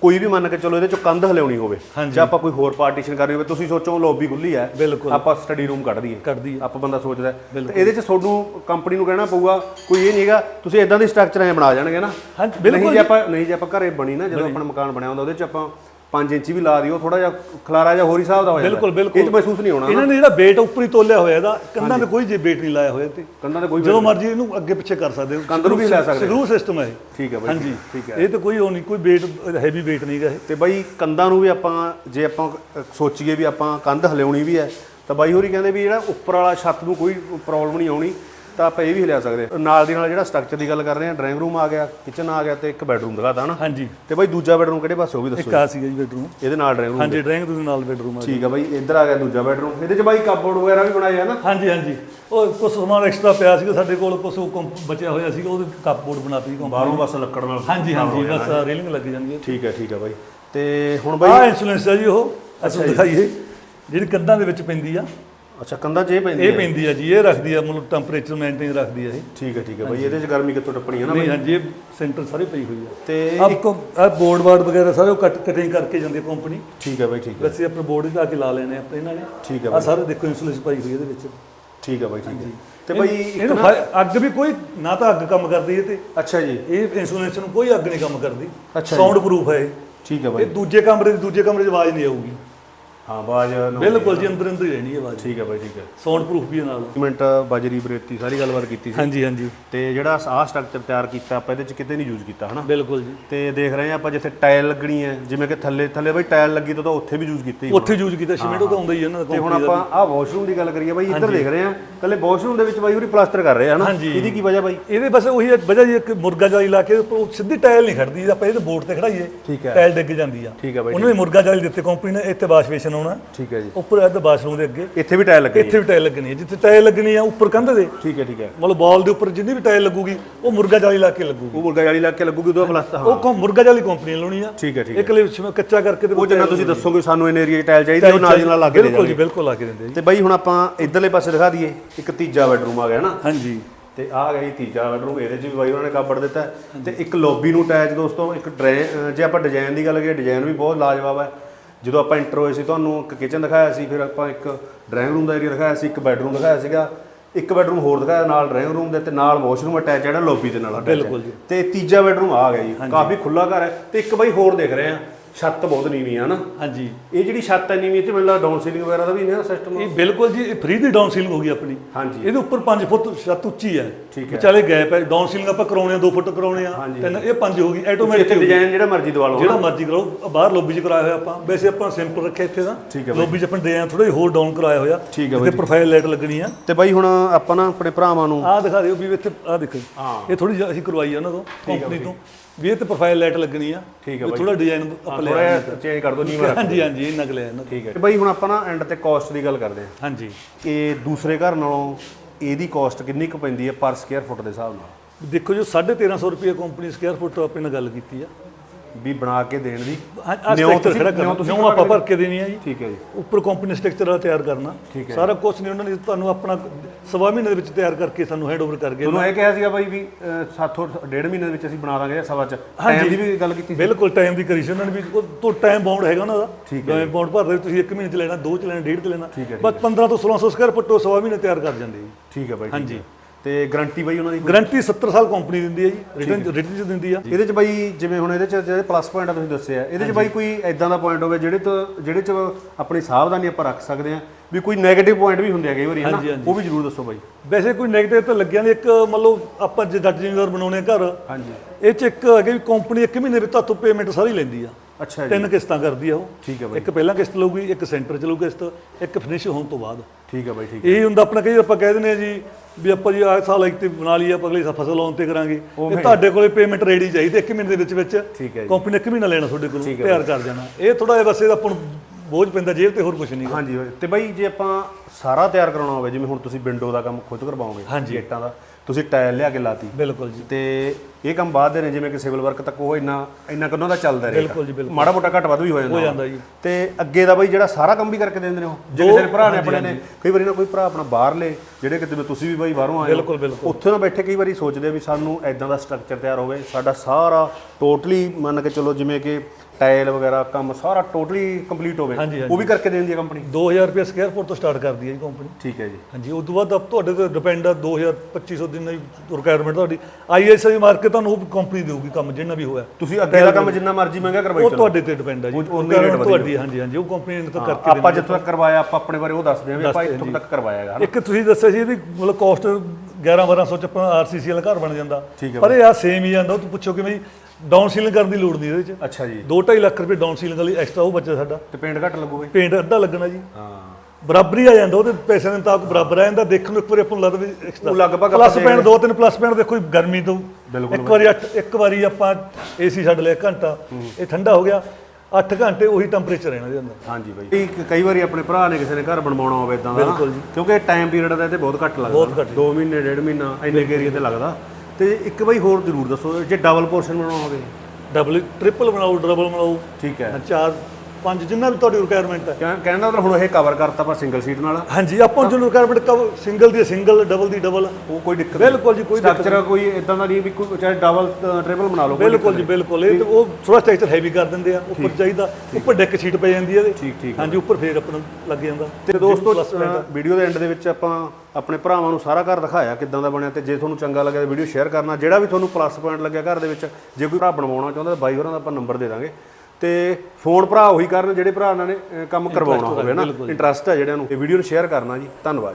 ਕੋਈ ਵੀ ਮੰਨ ਕੇ ਚਲੋ ਇਹਦੇ ਚ ਕੰਧ ਹਲਿਆਉਣੀ ਹੋਵੇ। ਜਾਂ ਆਪਾਂ ਕੋਈ ਹੋਰ ਪਾਰਟੀਸ਼ਨ ਕਰਨੀ ਹੋਵੇ ਤੁਸੀਂ ਸੋਚੋ ਲੌਬੀ ਖੁੱਲੀ ਹੈ ਬਿਲਕੁਲ। ਆਪਾਂ ਸਟੱਡੀ ਰੂਮ ਕੱਢ ਦਈਏ। ਆਪਾਂ ਬੰਦਾ ਸੋਚਦਾ। ਤੇ ਇਹਦੇ ਚ ਤੁਹਾਨੂੰ ਕੰਪਨੀ ਨੂੰ ਕਹਿਣਾ ਪਊਗਾ ਕੋਈ ਇਹ ਨਹੀਂਗਾ ਤੁਸੀਂ ਇਦਾਂ ਦੀ ਸਟਰਕਚਰ ਐ ਬਣਾ ਜਾਣਗੇ ਨਾ। ਨਹੀਂ ਜੇ ਆਪਾਂ ਨਹੀਂ ਜੇ ਆਪਾਂ ਘਰੇ ਬਣੀ ਨਾ ਜਦੋਂ ਆਪਣਾ ਮਕਾਨ ਬਣਿਆ ਹੁੰਦਾ ਉਹਦੇ ਚ ਆਪਾਂ 5 ਇੰਚੀ ਵੀ ਲਾ ਦਿਓ ਥੋੜਾ ਜਿਹਾ ਖਲਾਰਾ ਜਿਹਾ ਹੋਰ ਹਿਸਾਬ ਦਾ ਹੋ ਜਾਂਦਾ। ਬਿਲਕੁਲ, ਬਿਲਕੁਲ। ਇਹ ਚ ਮਹਿਸੂਸ ਨਹੀਂ ਹੋਣਾ ਇਹਨਾਂ ਨੇ ਜਿਹੜਾ weight ਉੱਪਰੀ ਤੋਲਿਆ ਹੋਇਆ ਇਹਦਾ ਕੰਨਾਂ ਤੇ ਕੋਈ ਜੇ weight ਨਹੀਂ ਲਾਇਆ ਹੋਇਆ ਤੇ। ਕੰਧਾਂ ਤੇ ਕੋਈ ਜਦੋਂ ਮਰਜ਼ੀ ਇਹਨੂੰ ਅੱਗੇ ਪਿੱਛੇ ਕਰ ਸਕਦੇ ਹੋ। ਕੰਧ ਨੂੰ ਵੀ ਹਿਲਾ ਸਕਦੇ ਹੋ। ਸਕਰੂ ਸਿਸਟਮ ਹੈ। ਠੀਕ ਹੈ ਬਾਈ ਹਾਂਜੀ। ਠੀਕ ਹੈ। ਇਹ ਤਾਂ ਕੋਈ ਉਹ ਨਹੀਂ ਕੋਈ weight ਹੈਵੀ weight ਨਹੀਂਗਾ ਇਹ। ਤੇ ਬਾਈ ਕੰਧਾਂ ਨੂੰ ਵੀ ਆਪਾਂ ਜੇ ਆਪਾਂ ਸੋਚੀਏ ਵੀ ਆਪਾਂ ਕੰਧ ਹਲਿਆਉਣੀ ਵੀ ਹੈ ਤਾਂ ਬਾਈ ਹੋਰੀ ਕਹਿੰਦੇ ਵੀ ਜਿਹੜਾ ਉੱਪਰ ਵਾਲਾ ਛੱਤ ਨੂੰ ਕੋਈ ਪ੍ਰੋਬਲਮ ਨਹੀਂ ਆਉਣੀ। ਤਾਂ ਆਪਾਂ ਇਹ ਵੀ ਹਿਲਿਆ ਸਕਦੇ। ਨਾਲ ਦੀ ਨਾਲ ਜਿਹੜਾ ਸਟਰਕਚਰ ਦੀ ਗੱਲ ਕਰ ਰਹੇ ਹਾਂ ਡਰਾਇੰਗ ਰੂਮ ਆ ਗਿਆ ਕਿਚਨ ਆ ਗਿਆ ਤੇ ਇੱਕ ਬੈਡਰੂਮ ਦਿਖਾਤਾ ਹਨਾ। ਹਾਂਜੀ। ਤੇ ਬਾਈ ਦੂਜਾ ਬੈਡਰੂਮ ਕਿਹੜੇ ਪਾਸੇ ਉਹ ਵੀ ਦੱਸੋ ਇੱਕ ਆ ਸੀਗਾ ਜੀ ਬੈਡਰੂਮ ਇਹਦੇ ਨਾਲ ਡਰਾਇੰਗ ਰੂਮ ਹਾਂਜੀ ਡਰਾਇੰਗ ਦੇ ਨਾਲ ਬੈਡਰੂਮ ਆ ਠੀਕ ਆ ਬਾਈ ਇੱਧਰ ਆ ਗਿਆ ਦੂਜਾ ਬੈਡਰੂਮ ਇਹਦੇ ਚ ਬਾਈ ਕਪਬੋਰਡ ਵਗੈਰਾ ਵੀ ਬਣਾਏ ਆ ਨਾ। ਹਾਂਜੀ ਹਾਂਜੀ। ਉਹ ਕੁਝ ਸਮਾਨ ਐਕਸਟਰਾ ਪਿਆ ਸੀਗਾ ਸਾਡੇ ਕੋਲ ਕੁਝ ਬਚਿਆ ਹੋਇਆ ਸੀਗਾ ਉਹਦੇ ਕੱਪਬੋਰਡ ਬਣਾਤੀ ਕੰਪ ਬਾਹਰੋਂ ਬਸ ਲੱਕੜ ਨਾਲ ਹਾਂਜੀ ਹਾਂਜੀ ਬਸ ਰੇਲਿੰਗ ਲੱਗ ਜਾਂਦੀ ਹੈ। ਠੀਕ ਹੈ ਠੀਕ ਹੈ ਬਾਈ। ਤੇ ਹੁਣ ਬਾਈ ਆਹ ਇੰਸ਼ੋਰੈਂਸ ਹੈ ਜੀ ਉਹ। ਅਸੀਂ ਦਿਖਾਈਏ। ਜਿਹੜੀ ਕੰਧਾਂ ਦੇ ਵਿੱਚ ਪੈਂਦੀ ਆ ਅੱਛਾ 'ਚ ਇਹ ਪੈਂਦੀ ਇਹ ਹੈ ਪੈਂਦੀ ਆ ਜੀ ਇਹ ਰੱਖਦੀ ਆ ਮਤਲਬ ਟੈਂਪਰੇਚਰ ਮੇਨਟੇਨ ਰੱਖਦੀ ਆ ਇਹ। ਠੀਕ ਹੈ ਠੀਕ ਹੈ ਬਾਈ ਇਹਦੇ 'ਚ ਗਰਮੀ ਕਿੱਥੋਂ ਟੱਪਣੀ ਹੈ ਨਾ ਨਹੀਂ ਹਾਂਜੀ ਇਹ ਸੈਂਟਰ ਸਾਰੀ ਪਈ ਹੋਈ ਆ। ਤੇ ਆਪ ਆ ਬੋਰਡ ਵਾਰਡ ਵਗੈਰਾ ਸਾਰੇ ਉਹ ਕੱਟ ਕਟਿੰਗ ਕਰਕੇ ਜਾਂਦੀ ਕੰਪਨੀ ਠੀਕ ਹੈ ਬਾਈ ਠੀਕ ਹੈ ਵੈਸੇ ਆਪਣੇ ਬੋਰਡ ਲਾ ਕੇ ਲਾ ਲੈਣੇ ਆਪਾਂ ਇਹਨਾਂ ਨੇ। ਠੀਕ ਹੈ ਆ ਸਾਰੇ ਦੇਖੋ ਇੰਸੂਲੇਸ਼ਨ ਪਾਈ ਹੋਈ ਇਹਦੇ ਵਿੱਚ। ਠੀਕ ਹੈ ਬਾਈ ਠੀਕ ਹੈ ਤੇ ਬਾਈ ਇੱਕ ਇਹਨੂੰ ਫਾਇ- ਅੱਗ ਵੀ ਕੋਈ ਨਾ ਤਾਂ ਅੱਗ ਕੰਮ ਕਰਦੀ ਹੈ ਤੇ। ਅੱਛਾ ਜੀ। ਇਹ ਇੰਸੂਲੇਸ਼ਨ ਨੂੰ ਕੋਈ ਅੱਗ ਨਹੀਂ ਕੰਮ ਕਰਦੀ। ਅੱਛਾ ਜੀ। ਸਾਊਂਡ ਪ੍ਰੂਫ ਹੈ ਇਹ। ਠੀਕ ਹੈ ਇਹ ਬਾਈ ਦੂਜੇ ਕਮਰੇ ਦੀ ਦੂਜੇ ਕਮਰੇ 'ਚ ਆਵਾਜ਼ ਨਹੀਂ ਆਊਗੀ। ਹਾਂ ਬਾਜ ਬਿਲਕੁਲ ਜੀ ਅੰਦਰ ਅੰਦਰ ਹੀ ਰਹਿਣੀ ਹੈ ਆਵਾਜ਼। ਠੀਕ ਹੈ ਬਾਈ ਠੀਕ ਹੈ। ਸਾਊਂਡ ਪ੍ਰੂਫ ਵੀ ਹੈ ਨਾਲ। ਮਿੰਟ ਬਜਰੀ ਬਰੇਤੀ ਸਾਰੀ ਗੱਲਬਾਤ ਕੀਤੀ ਸੀ। ਹਾਂਜੀ ਹਾਂਜੀ। ਤੇ ਜਿਹੜਾ ਆਹ ਸਟਰਕਚਰ ਤਿਆਰ ਕੀਤਾ ਆਪਾਂ ਇਹਦੇ ਚ ਕਿਤੇ ਨਹੀਂ ਯੂਜ਼ ਕੀਤਾ ਹਨਾ? ਬਿਲਕੁਲ ਜੀ। ਤੇ ਦੇਖ ਰਹੇ ਆ ਆਪਾਂ ਜਿੱਥੇ ਟਾਇਲ ਲੱਗਣੀ ਹੈ ਜਿਵੇਂ ਕਿ ਥੱਲੇ ਥੱਲੇ ਬਾਈ ਟਾਇਲ ਲੱਗੀ ਤਾਂ ਉੱਥੇ ਵੀ ਯੂਜ਼ ਕੀਤੀ ਉੱਥੇ ਯੂਜ਼ ਕੀਤਾ ਸੀਮੈਂਟ ਉਹ ਤਾਂ ਆਉਂਦਾ ਹੀ ਹੈ ਦਾ ਤੇ ਹੁਣ ਆਪਾਂ ਆਹ ਵਾਸ਼ਰੂਮ ਦੀ ਗੱਲ ਕਰੀਏ ਬਾਈ ਇੱਧਰ ਦੇਖ ਰਹੇ ਆ ਕੱਲੇ ਵਾਸ਼ਰੂਮ ਦੇ ਵਿੱਚ ਬਾਈ ਉਹਦੀ ਪਲਾਸਟਰ ਕਰ ਰਹੇ ਆ ਹਨਾ। ਇਹਦੀ ਕੀ ਵਜ੍ਹਾ ਬਾਈ? ਇਹਦੇ ਬਸ ਉਹੀ ਵਜ੍ਹਾ ਜੀ ਇੱਕ ਮੁਰਗਾ ਜਾਲੀ ਲਾ ਕੇ ਉੱਪਰ ਉਹ ਸਿੱਧੀ ਟਾਇਲ ਨਹੀਂ ਖੜਦੀ ਆਪਾਂ ਇਹਦੇ ਬੋਰਡ ਤੇ ਖੜਾਈਏ ਠੀਕ ਹੈ। ਟਾਇਲ ਡਿੱਗ ਜਾਂਦੀ ਆ। ਠੀਕ ਹੈ ਬਾਈ ਉਹਨਾਂ ਨੇ ਮੁਰਗਾ ਜਾਲੀ ਦਿੱਤੇ ਕੰਪਨੀ ਨੇ ਇੱਥੇ ਵਾਸ਼ ਬੇਸ਼ਨ ਆਉਣਾ ਠੀਕ ਹੈ ਜੀ। ਉੱਪਰ ਇਹਦੇ ਬਾਥਰੂਮ ਦੇ ਅੱਗੇ। ਇੱਥੇ ਵੀ ਟਾਇਲ ਲੱਗੀ ਇੱਥੇ ਵੀ ਟਾਇਲ ਲੱਗਣੀ ਹੈ। ਜਿੱਥੇ ਟਾਇਲ ਲੱਗਣੀ ਆ ਉੱਪਰ ਕੰਧ ਦੇ। ਠੀਕ ਹੈ ਠੀਕ ਹੈ। ਮਤਲਬ ਬਾਲ ਦੇ ਉੱਪਰ ਜਿੰਨੀ ਵੀ ਟਾਇਲ ਲੱਗੂਗੀ ਉਹ ਮੁਰਗਾ ਜਾਲੀ ਲਾ ਕੇ ਲੱਗੂਗੀ। ਉਹ ਮੁਰਗਾ ਜਾਲੀ ਲੱਗ ਕੇ ਲੱਗੂਗੀ ਉਹਦਾ ਪਲਾਸਟਰ ਹਾਂ ਉਹ ਕੋ ਮੁਰਗਾ ਜਾਲੀ ਕੰਪਨੀ ਲਾਉਣੀ ਆ? ਠੀਕ ਹੈ ਠੀਕ ਹੈ। ਇੱਕ ਲਈ ਕੱਚਾ ਕਰਕੇ ਤੇ ਉਹ ਜਿੰਨਾ ਤੁਸੀਂ ਦੱਸੋਗੇ ਸਾਨੂੰ ਇਹਨੇ ਏਰੀਆ ਟਾਇਲ ਚਾਹੀਦੀ ਉਹ ਨਾਲ ਦੀ ਨਾਲ ਲਾ ਕੇ ਦੇ ਬਿਲਕੁਲ ਜੀ ਬਿਲਕੁਲ ਲਾ ਕੇ ਦਿੰਦੇ ਜੀ। ਤੇ ਬਾਈ ਹੁਣ ਆਪਾਂ ਇਧਰਲੇ ਪਾਸੇ ਦਿਖਾ ਦਈਏ ਇੱਕ ਤੀਜਾ ਬੈਡਰੂਮ ਆ ਗਿਆ ਨਾ। ਹਾਂਜੀ। ਤੇ ਆ ਜੀ ਤੀਜਾ ਬੈਡਰੂਮ ਇਹਦੇ 'ਚ ਵੀ ਬਾਈ ਉਹਨਾਂ ਨੇ ਕਾਪੜ ਦਿੱਤਾ। ਤੇ ਇੱਕ ਲੌਬੀ ਨੂੰ ਅਟੈਚ ਦੋਸਤੋ ਇੱਕ ਡਰੈ ਜੇ ਆਪਾਂ ਡਿਜ਼ਾਈਨ ਦੀ ਗੱਲ ਕਰੀਏ ਡਿਜ਼ਾਈਨ ਵੀ ਬਹੁਤ ਲਾਜਵਾਬ ਹੈ। ਜਦੋਂ ਆਪਾਂ ਇੰਟਰ ਹੋਏ ਸੀ ਤੁਹਾਨੂੰ ਇੱਕ ਕਿਚਨ ਦਿਖਾਇਆ ਸੀ ਫਿਰ ਆਪਾਂ ਇੱਕ ਡਰਾਇੰਗ ਰੂਮ ਦਾ ਏਰੀਆ ਦਿਖਾਇਆ ਸੀ ਇੱਕ ਬੈਡਰੂਮ ਦਿਖਾਇਆ ਸੀਗਾ। ਇੱਕ ਬੈਡਰੂਮ ਹੋਰ ਦਿਖਾਇਆ ਨਾਲ ਡਰਾਇੰਗ ਰੂਮ ਦੇ ਤੇ ਨਾਲ ਵਾਸ਼ਰੂਮ ਅਟੈਚ ਜਿਹੜਾ ਲੌਬੀ ਦੇ ਨਾਲ ਜੀ। ਤੇ ਤੀਜਾ ਬੈਡਰੂਮ ਆ ਗਿਆ ਜੀ। ਕਾਫੀ ਖੁੱਲਾ ਘਰ ਹੈ ਤੇ ਇੱਕ ਬਾਈ ਹੋਰ ਦੇਖ ਰਹੇ ਆ ਛੱਤ ਬਹੁਤ ਨੀਵੀਂ ਆ ਨਾ। ਹਾਂਜੀ। ਇਹ ਜਿਹੜੀ ਛੱਤ ਹੈ ਨੀਵੀਂ ਤੇ ਮੈਨੂੰ ਡਾਊਨ ਸੀਲਿੰਗ ਵਗੈਰਾ ਦਾ ਵੀ ਨਹੀਂ ਨਾ ਸਿਸਟਮ ਇਹ ਬਿਲਕੁਲ ਜੀ ਫ੍ਰੀ ਦੀ ਡਾਊਨ ਸੀਲਿੰਗ ਹੋ ਗਈ ਆਪਣੀ। ਹਾਂਜੀ। ਇਹਦੇ ਉੱਪਰ 5 ਫੁੱਟ ਛੱਤ ਉੱਚੀ ਹੈ। ਠੀਕ ਹੈ। ਵਿਚਾਲੇ ਗੈਪ ਹੈ। ਡਾਊਨ ਸੀਲਿੰਗ ਆਪਾਂ ਕਰਾਉਣੇ ਆ 2 ਫੁੱਟ ਕਰਾਉਣੇ ਆ। ਤਿੰਨ ਇਹ 5 ਹੋ ਗਈ ਆਟੋਮੈਟਿਕ ਇੱਥੇ ਡਿਜ਼ਾਈਨ ਜਿਹੜਾ ਮਰਜ਼ੀ ਦਵਾ ਲਓ ਜਿਹੜਾ ਮਰਜ਼ੀ ਕਰੋ ਬਾਹਰ ਲੌਬੀ 'ਚ ਕਰਾਇਆ ਹੋਇਆ ਆਪਾਂ। ਵੈਸੇ ਆਪਾਂ ਸਿੰਪਲ ਰੱਖਿਆ ਇੱਥੇ ਹੈ ਲੌਬੀ 'ਚ ਆਪਾਂ ਡਿਜ਼ਾਈਨ ਥੋੜਾ ਹੋਰ ਡਾਊਨ ਕਰਾਇਆ ਹੋਇਆ। ਠੀਕ ਹੈ ਤੇ ਪ੍ਰੋਫਾਈਲ ਲਾਈਟ ਲੱਗਣੀ ਆ। ਤੇ ਬਾਈ ਹੁਣ ਆਪਾਂ ਨਾ ਆਪਣੇ ਭਰਾਵਾਂ ਨੂੰ ਆਹ ਦਿਖਾ ਦਿਓ ਵੀ ਇੱਥੇ ਆਹ ਦੇਖੋ। ਇਹ ਥੋੜੀ ਜਿਹੀ ਅਸੀਂ ਕਰਵਾਈ ਆ ਉਹਨਾਂ ਤੋਂ ਕੰਪਨੀ ਤੋਂ। ਵੀ ਇਹ ਤੇ ਪ੍ਰੋਫਾਈਲ ਲਾਈਟ ਲੱਗਣੀ ਆ। ਠੀਕ ਹੈ ਵੀ ਥੋੜਾ ਡਿਜ਼ਾਈਨ ਆਪਾਂ ਥੋੜਾ ਲਿਆ ਜਿਹਾ ਚੇਂਜ ਕਰ ਦਿਓ ਨੀਵਾਂ ਰੱਖ ਹਾਂਜੀ ਹਾਂਜੀ ਇਹਨਾਂ ਲਿਆ ਇਹਨਾਂ ਤੋਂ। ਠੀਕ ਹੈ। ਤੇ ਬਾਈ ਹੁਣ ਆਪਾਂ ਨਾ ਐਂਡ ਤੇ ਕਾਸਟ ਦੀ ਗੱਲ ਕਰਦੇ ਹਾਂ ਹਾਂਜੀ। ਕਿ ਦੂਸਰੇ ਘਰ ਨਾਲੋਂ ਇਹਦੀ ਕਾਸਟ ਕਿੰਨੀ ਕੁ ਪੈਂਦੀ ਹੈ ਪਰ ਸਕੁਅਰ ਫੁੱਟ ਦੇ ਹਿਸਾਬ ਨਾਲ? ਦੇਖੋ ਜੋ 1350 ਰੁਪਏ ਕੰਪਨੀ ਸਕੁਅਰ ਫੁੱਟ ਆਪਾਂ ਨਾਲ ਗੱਲ ਕੀਤੀ ਆ। ਵੀ ਬਣਾ ਕੇ ਦੇਣ ਦੀ। ਨਿਉਂ ਸਟਰਕਚਰ ਖੜਾ ਕਰਨਾ ਨਿਉਂ ਆਪਾਂ ਭਰ ਕੇ ਦੇਣੀ ਆ ਜੀ। ਠੀਕ ਹੈ ਜੀ। ਉੱਪਰ ਕੰਪਨੀ ਸਟਰਕਚਰ ਵਾਲਾ ਤਿਆਰ ਕਰਨਾ। ਹੈ। ਸਾਰਾ ਕੁਝ ਨਹੀਂ ਉਹਨਾਂ ਨੇ ਤੁਹਾਨੂੰ ਆਪਣਾ ਸਵਾ ਮਹੀਨੇ ਦੇ ਵਿੱਚ ਤਿਆਰ ਕਰਕੇ ਸਾਨੂੰ ਹੈਂਡਓਵਰ ਕਰ ਗਏ ਤੁਹਾਨੂੰ ਇਹ ਕਿਹਾ ਸੀਗਾ ਬਾਈ ਵੀ ਅਹ, ਸਾਥੋਂ ਡੇਢ ਮਹੀਨੇ ਦੇ ਵਿੱਚ ਅਸੀਂ ਬਣਾ ਦਾਂਗੇ ਸਵਾ ਚ। ਟਾਈਮ ਦੀ ਵੀ ਗੱਲ ਕੀਤੀ ਸੀ। ਬਿਲਕੁਲ ਟਾਈਮ ਦੀ ਕਰੀ ਸੀ ਉਹਨਾਂ ਨੇ ਵੀ ਤੋਂ ਟਾਈਮ ਬਾਉਂਡ ਹੈਗਾ ਉਹਨਾਂ ਦਾ। ਟਾਈਮ ਬਾਉਂਡ ਭਰਦੇ ਤੁਸੀਂ 1 ਮਹੀਨੇ ਚ ਲੈਣਾ 2 ਚ ਲੈਣਾ 1.5 ਚ ਲੈਣਾ। ਹੈ, ਬਸ 15 ਤੋਂ 1600 ਸਕੁਅਰ ਫੁੱਟ ਸਵਾ ਮਹੀਨੇ ਤਿਆਰ ਕਰ ਜਾਂਦੇ ਜੀ। ਠੀਕ ਹੈ ਬਾਈ ਹਾਂਜੀ। ਤੇ ਗਾਰੰਟੀ ਬਾਈ ਉਹਨਾਂ ਦੀ ਗਾਰੰਟੀ 70 ਸਾਲ ਕੰਪਨੀ ਦਿੰਦੀ ਹੈ ਜੀ ਰਿਟਰਨ ਰਿਟਰਨ ਚ ਦਿੰਦੀ ਆ। ਇਹਦੇ ਚ ਬਾਈ ਜਿਵੇਂ ਹੁਣ ਇਹਦੇ ਚ ਜਿਹੜੇ ਪਲੱਸ ਪੁਆਇੰਟ ਆ ਤੁਸੀਂ ਦੱਸਿਆ ਇਹਦੇ ਚ ਬਾਈ ਕੋਈ ਐਦਾਂ ਦਾ ਪੁਆਇੰਟ ਹੋਵੇ ਜਿਹੜੇ ਤੋਂ ਜਿਹੜੇ ਚ ਆਪਣੀ ਸਾਵਧਾਨੀ ਆਪਾਂ ਰੱਖ ਸਕਦੇ ਆ ਵੀ ਕੋਈ 네ਗੇਟਿਵ ਪੁਆਇੰਟ ਵੀ ਹੁੰਦੇ ਆ ਕਈ ਵਾਰੀ ਹਨਾ? ਹਾਂਜੀ, ਹਾਂਜੀ। ਉਹ ਵੀ ਜ਼ਰੂਰ ਦੱਸੋ ਬਾਈ। ਵੈਸੇ ਕੋਈ 네ਗੇਟਿਵ ਤਾਂ ਲੱਗਿਆ ਨਹੀਂ ਇੱਕ ਮੰਨ ਲਓ ਆਪਾਂ ਜੇ ਜੱਟ ਜਿੰਗਰ ਬਣਾਉਣੇ ਆ ਘਰ। ਹਾਂਜੀ। ਇਹ ਚ ਇੱਕ ਹੈਗਾ ਵੀ ਕੰਪਨੀ 1 ਮਹੀਨੇ ਵਿੱਚ ਤੁਹਾਨੂੰ ਪੇਮੈਂਟ ਸਾਰੀ ਲੈਂਦੀ ਆ। ਅੱਛਾ ਜੀ। ਤਿੰਨ ਕਿਸ਼ਤਾਂ ਕਰਦੀ ਆ ਉਹ। ਠੀਕ ਹੈ ਬਾਈ। ਇੱਕ ਪਹਿਲਾਂ ਕਿਸ਼ਤ ਲਊਗੀ ਇੱਕ ਸੈਂਟਰ ਚ ਲਊ ਕਿਸ਼ਤ ਇੱਕ ਫਿਨਿਸ਼ ਹੋਣ ਤੋਂ ਬਾਅਦ। ਠੀਕ ਹੈ ਬਾਈ ਠੀਕ ਇਹ ਹੁੰਦਾ ਆਪਣਾ ਕਈ ਆਪਾਂ ਕਹਿ ਦਿੰਦੇ ਆ ਜੀ ਵੀ ਆਪਾਂ ਜੀ ਆਹ ਸਾਲ ਇੱਕ ਤੇ ਬਣਾ ਲਈ ਆਪਾਂ ਅਗਲੇ ਸਾਲ ਫਸਲ ਲਾਉਣ ਤੇ ਕਰਾਂਗੇ। ਇਹ ਤੁਹਾਡੇ ਕੋਲੇ ਪੇਮੈਂਟ ਰੈਡੀ ਚਾਹੀਦੀ ਇੱਕ ਮਹੀਨੇ ਦੇ ਵਿੱਚ ਵਿੱਚ। ਠੀਕ ਹੈ ਜੀ। ਕੰਪਨੀ ਇੱਕ ਮਹੀਨਾ ਲੈਣਾ ਤੁਹਾਡੇ ਕੋਲੋਂ ਤਿਆਰ ਕਰ ਜਾਣਾ। ਇਹ ਥੋੜਾ ਜਿਹਾ ਬਸ ਇਹਦਾ ਆਪਾਂ ਨੂੰ ਬੋਝ ਪੈਂਦਾ ਜੇਬ ਤੇ ਹੋਰ ਕੁਝ ਨਹੀਂ। ਹਾਂਜੀ। ਤੇ ਬਾਈ ਜੇ ਆਪਾਂ ਸਾਰਾ ਤਿਆਰ ਕਰਾਉਣਾ ਹੋਵੇ ਜਿਵੇਂ ਹੁਣ ਤੁਸੀਂ ਵਿੰਡੋ ਦਾ ਕੰਮ ਖੁਦ ਕਰਵਾਓਗੇ। ਗੇਟਾਂ ਦਾ ਤੁਸੀਂ ਟਾਇਲ ਲਿਆ ਕੇ ਲਾਤੀ। ਬਿਲਕੁਲ ਜੀ। ਤੇ ਇਹ ਕੰਮ ਬਾਅਦ ਦੇ ਨੇ ਜਿਵੇਂ ਕਿ ਸਿਵਲ ਵਰਕ ਤੱਕ ਉਹ ਇੰਨਾ ਇੰਨਾ ਕਦੋਂ ਦਾ ਚੱਲਦਾ ਰਹੇਗਾ ਬਿਲਕੁਲ ਜੀ, ਬਿਲਕੁਲ। ਮਾੜਾ ਮੋਟਾ ਘੱਟ ਵੱਧ ਵੀ ਹੋ ਜਾਂਦਾ ਹੋ ਜਾਂਦਾ ਜੀ। ਤੇ ਅੱਗੇ ਦਾ ਬਾਈ ਜਿਹੜਾ ਸਾਰਾ ਕੰਮ ਵੀ ਕਰਕੇ ਦੇ ਦਿੰਦੇ ਨੇ ਉਹ ਜਿਹੜੇ ਤੇਰੇ ਭਰਾ ਨੇ ਆਪਣੇ ਨੇ ਕਈ ਵਾਰੀ ਨਾ ਕੋਈ ਭਰਾ ਆਪਣਾ ਬਾਹਰਲੇ ਜਿਹੜੇ ਕਿ ਜਿਵੇਂ ਤੁਸੀਂ ਵੀ ਬਾਈ ਬਾਹਰੋਂ ਆਏ ਬਿਲਕੁਲ ਬਿਲਕੁਲ। ਉੱਥੇ ਨਾ ਬੈਠੇ ਕਈ ਵਾਰੀ ਸੋਚਦੇ ਆ ਵੀ ਸਾਨੂੰ ਐਦਾਂ ਦਾ ਸਟਰਕਚਰ ਤਿਆਰ ਹੋਵੇ ਸਾਡਾ ਸਾਰਾ ਟੋਟਲੀ ਮੰਨ ਕੇ ਚੱਲੋ ਜਿਵੇਂ ਕਿ ਟਾਇਲ ਵਗੈਰਾ ਕੰਮ ਸਾਰਾ ਟੋਟਲੀ ਕੰਪਲੀਟ ਹੋਵੇ ਹਾਂਜੀ, ਉਹ ਵੀ ਕਰਕੇ ਦੇ ਦਿੰਦੀ ਹੈ ਕੰਪਨੀ 2000 ਰੁਪਏ ਸਕੁਅਰ ਫੁੱਟ ਤੋਂ ਸਟਾਰਟ ਕਰਦੀ ਹੈ ਜੀ ਕੰਪਨੀ ਠੀਕ ਹੈ ਜੀ। ਹਾਂਜੀ ਉਸ ਤੋਂ ਬਾਅਦ ਆਪ ਤੁਹਾਡੇ ਤੇ ਡਿਪੈਂਡ ਆ 2000 2500 ਦਿਨ ਦੀ ਰਿਕੁਆਇਰਮੈਂਟ ਤੁਹਾਡੀ। ਆਈਐਸਆਈ ਮਾਰਕ ਕੇ ਤੁਹਾਨੂੰ ਉਹ ਕੰਪਨੀ ਦੇਊਗੀ ਕੰਮ ਜਿੰਨਾ ਵੀ ਹੋਇਆ। ਤੁਸੀਂ ਅੱਗੇ ਦਾ ਕੰਮ ਜਿੰਨਾ ਮਰਜ਼ੀ ਮਹਿੰਗਾ ਕਰਵਾਈ ਉਹ ਚਲੋ। ਤੁਹਾਡੇ ਤੇ ਡਿਪੈਂਡ ਆ ਜੀ। ਉਹ- rate ਵਧੀ ਤੁਹਾਡੀ ਹਾਂਜੀ ਹਾਂਜੀ ਉਹ ਕੰਪਨੀ ਨੇ ਤਾਂ ਕਰਕੇ ਆਪਾਂ ਜਿੱਥੋਂ ਤੱਕ ਕਰਵਾਇਆ ਆਪਾਂ ਆਪਣੇ ਬਾਰੇ ਉਹ ਦੱਸਦੇ ਹਾਂ ਵੀ ਆਪਾਂ ਇੱਥੋਂ ਤੱਕ ਕਰਵਾਇਆ ਹੈਗਾ। ਇੱਕ ਤੁਸੀਂ ਦੱਸਿਆ ਸੀ ਇਹਦੀ ਮਤਲਬ ਕਾਸਟ 11 1200 ਚ ਆਪਣਾ ਆਰਸੀਸੀ ਵਾਲਾ ਘਰ ਬਣ ਜਾਂਦਾ। ਠੀਕ ਹੈ ਪਰ ਇਹ ਆ ਸੇਮ ਹੀ ਜਾਂਦਾ ਉਹ ਤੂੰ ਪੁੱਛੋ ਕਿ ਬਈ ਡਾਊਨ ਸੀਲਿੰਗ ਕਰਨ ਦੀ ਲੋੜ ਨਹੀਂ ਇਹਦੇ ਚ। ਅੱਛਾ ਜੀ। 2.5 ਲੱਖ ਰੁਪਏ ਡਾਊਨ ਸੀਲਿੰਗ ਵਾਲੀ ਐਕਸਟਰਾ ਉਹ ਬਚਦਾ ਸਾਡਾ। ਤੇ ਪੇਂਟ ਘੱਟ ਲੱਗੂ ਬਈ? ਪੇਂਟ ਅੱਧਾ ਲੱਗਣਾ ਜੀ। ਹਾਂ। ਬਰਾਬਰੀ ਆ ਜਾਂਦਾ ਉਹਦੇ ਪੈਸੇ ਦੇ ਮੁਤਾਬਕ ਬਰਾਬਰ ਆ ਜਾਂਦਾ ਦੇਖਣ ਨੂੰ ਇੱਕ ਵਾਰੀ ਆਪਾਂ ਨੂੰ ਲੱਗਦਾ ਵੀ ਐਕਸਟਰਾ ਉਹ ਲਗਭਗ ਆਪਾਂ ਪਲੱਸ ਪੈਣ ਦੋ ਤਿੰਨ ਪਲੱਸ ਪੈਣ ਦੇਖੋ ਗਰਮੀ ਤੋਂ ਬਿਲਕੁਲ ਇੱਕ ਵਾਰੀ ਅੱਠ- ਇੱਕ ਵਾਰੀ ਆਪਾਂ ਏਸੀ ਛੱਡ ਲਿਆ ਘੰਟਾ ਇਹ ਠੰਡਾ ਹੋ ਗਿਆ। 8 ਘੰਟੇ ਉਹੀ ਟੈਂਪਰੇਚਰ ਰਹਿਣਾ ਇਹਦੇ ਅੰਦਰ। ਹਾਂਜੀ ਬਾਈ। ਕਈ ਕਈ ਵਾਰੀ ਆਪਣੇ ਭਰਾ ਨੇ ਕਿਸੇ ਨੇ ਘਰ ਬਣਵਾਉਣਾ ਹੋਵੇ ਦਾ ਬਿਲਕੁਲ ਜੀ। ਕਿਉਂਕਿ ਟਾਈਮ ਪੀਰੀਅਡ ਦਾ ਤੇ ਬਹੁਤ ਘੱਟ ਲੱਗਦਾ। ਘੱਟ। 2 ਮਹੀਨੇ ਡੇਢ ਮਹੀਨਾ ਇੰਨੇ ਏਰੀਆ ਤੇ ਲੱਗਦਾ। ਤੇ ਇੱਕ ਬਾਈ ਹੋਰ ਜ਼ਰੂਰ ਦੱਸੋ ਜੇ ਡਬਲ ਪੋਰਸ਼ਨ ਬਣਾਉਣਾ ਹੋਵੇ। ਡਬਲ ਟ੍ਰਿਪਲ ਬਣਾਓ ਡਬਲ ਬਣਾਓ। ਠੀਕ ਹੈ ਚਾਰ ਪੰਜ ਜਿੰਨਾ ਵੀ ਤੁਹਾਡੀ ਰਿਕੁਆਇਰਮੈਂਟ ਹੈ। ਕਹਿ- ਕਹਿਣ ਦਾ ਮਤਲਬ ਹੁਣ ਇਹ ਕਵਰ ਕਰਤਾ ਪਰ ਸਿੰਗਲ ਸੀਟ ਨਾਲ। ਹਾਂਜੀ ਆਪਾਂ ਨੂੰ ਜੋ ਰਿਕੁਆਇਰਮੈਂਟ ਸਿੰਗਲ ਦੀ ਸਿੰਗਲ ਡਬਲ ਦੀ ਡਬਲ ਉਹ ਕੋਈ ਦਿੱਕਤ ਬਿਲਕੁਲ ਜੀ ਕੋਈ ਸਟਰਕਚਰ ਕੋਈ ਇਦਾਂ ਦਾ ਨਹੀਂ ਵੀ ਕੋਈ ਚਾਹੇ ਡਬਲ ਟ੍ਰਿਪਲ ਬਣਾ ਲਓ ਬਿਲਕੁਲ ਜੀ ਬਿਲਕੁਲ। ਇਹ ਤੇ ਉਹ ਥੋੜਾ ਸਟ੍ਰਕਚਰ ਹੈਵੀ ਕਰ ਦਿੰਦੇ ਆ ਉੱਪਰ ਚਾਹੀਦਾ। ਉੱਪਰ ਡੈਕ ਸ਼ੀਟ ਪੈ ਜਾਂਦੀ ਹੈ ਇਹਦੇ। ਠੀਕ ਠੀਕ। ਹਾਂਜੀ ਉੱਪਰ ਫੇਰ ਆਪਣਾ ਲੱਗ ਜਾਂਦਾ। ਤੇ ਦੋਸਤੋ ਵੀਡੀਓ ਦੇ ਐਂਡ ਦੇ ਵਿੱਚ ਆਪਾਂ ਆਪਣੇ ਭਰਾਵਾਂ ਨੂੰ ਸਾਰਾ ਘਰ ਦਿਖਾਇਆ ਕਿੱਦਾਂ ਦਾ ਬਣਿਆ ਤੇ ਜੇ ਤੁਹਾਨੂੰ ਚੰਗਾ ਲੱਗਿਆ ਤਾਂ ਵੀਡੀਓ ਸ਼ੇਅਰ ਕਰਨਾ। ਜਿਹੜਾ ਵੀ ਤੁਹਾਨੂੰ ਪਲੱਸ ਪੁਆਇੰਟ ਲੱਗਿਆ ਘਰ ਦੇ ਵਿੱਚ ਜੇ ਕੋਈ ਭਰਾ ਬਣਵਾਉਣਾ ਚਾਹੁੰਦਾ ਤਾਂ ਬਾਈ ਹੋਰਾਂ ਦਾ ਆਪਾਂ ਨੰਬਰ ਦੇ ਦਾਂਗੇ। ਤੇ ਫੋਨ ਭਰਾ ਉਹੀ ਕਰਨ ਜਿਹੜੇ ਭਰਾ ਨਾਲ ਨੇ ਕੰਮ ਕਰਵਾਉਣਾ ਹੋਵੇ ਨਾ। ਇੰਟਰਸਟ ਹੈ ਜਿਹੜਿਆਂ ਨੂੰ। ਇਹ ਵੀਡੀਓ ਨੂੰ ਸ਼ੇਅਰ ਕਰਨਾ ਜੀ। ਧੰਨਵਾਦ।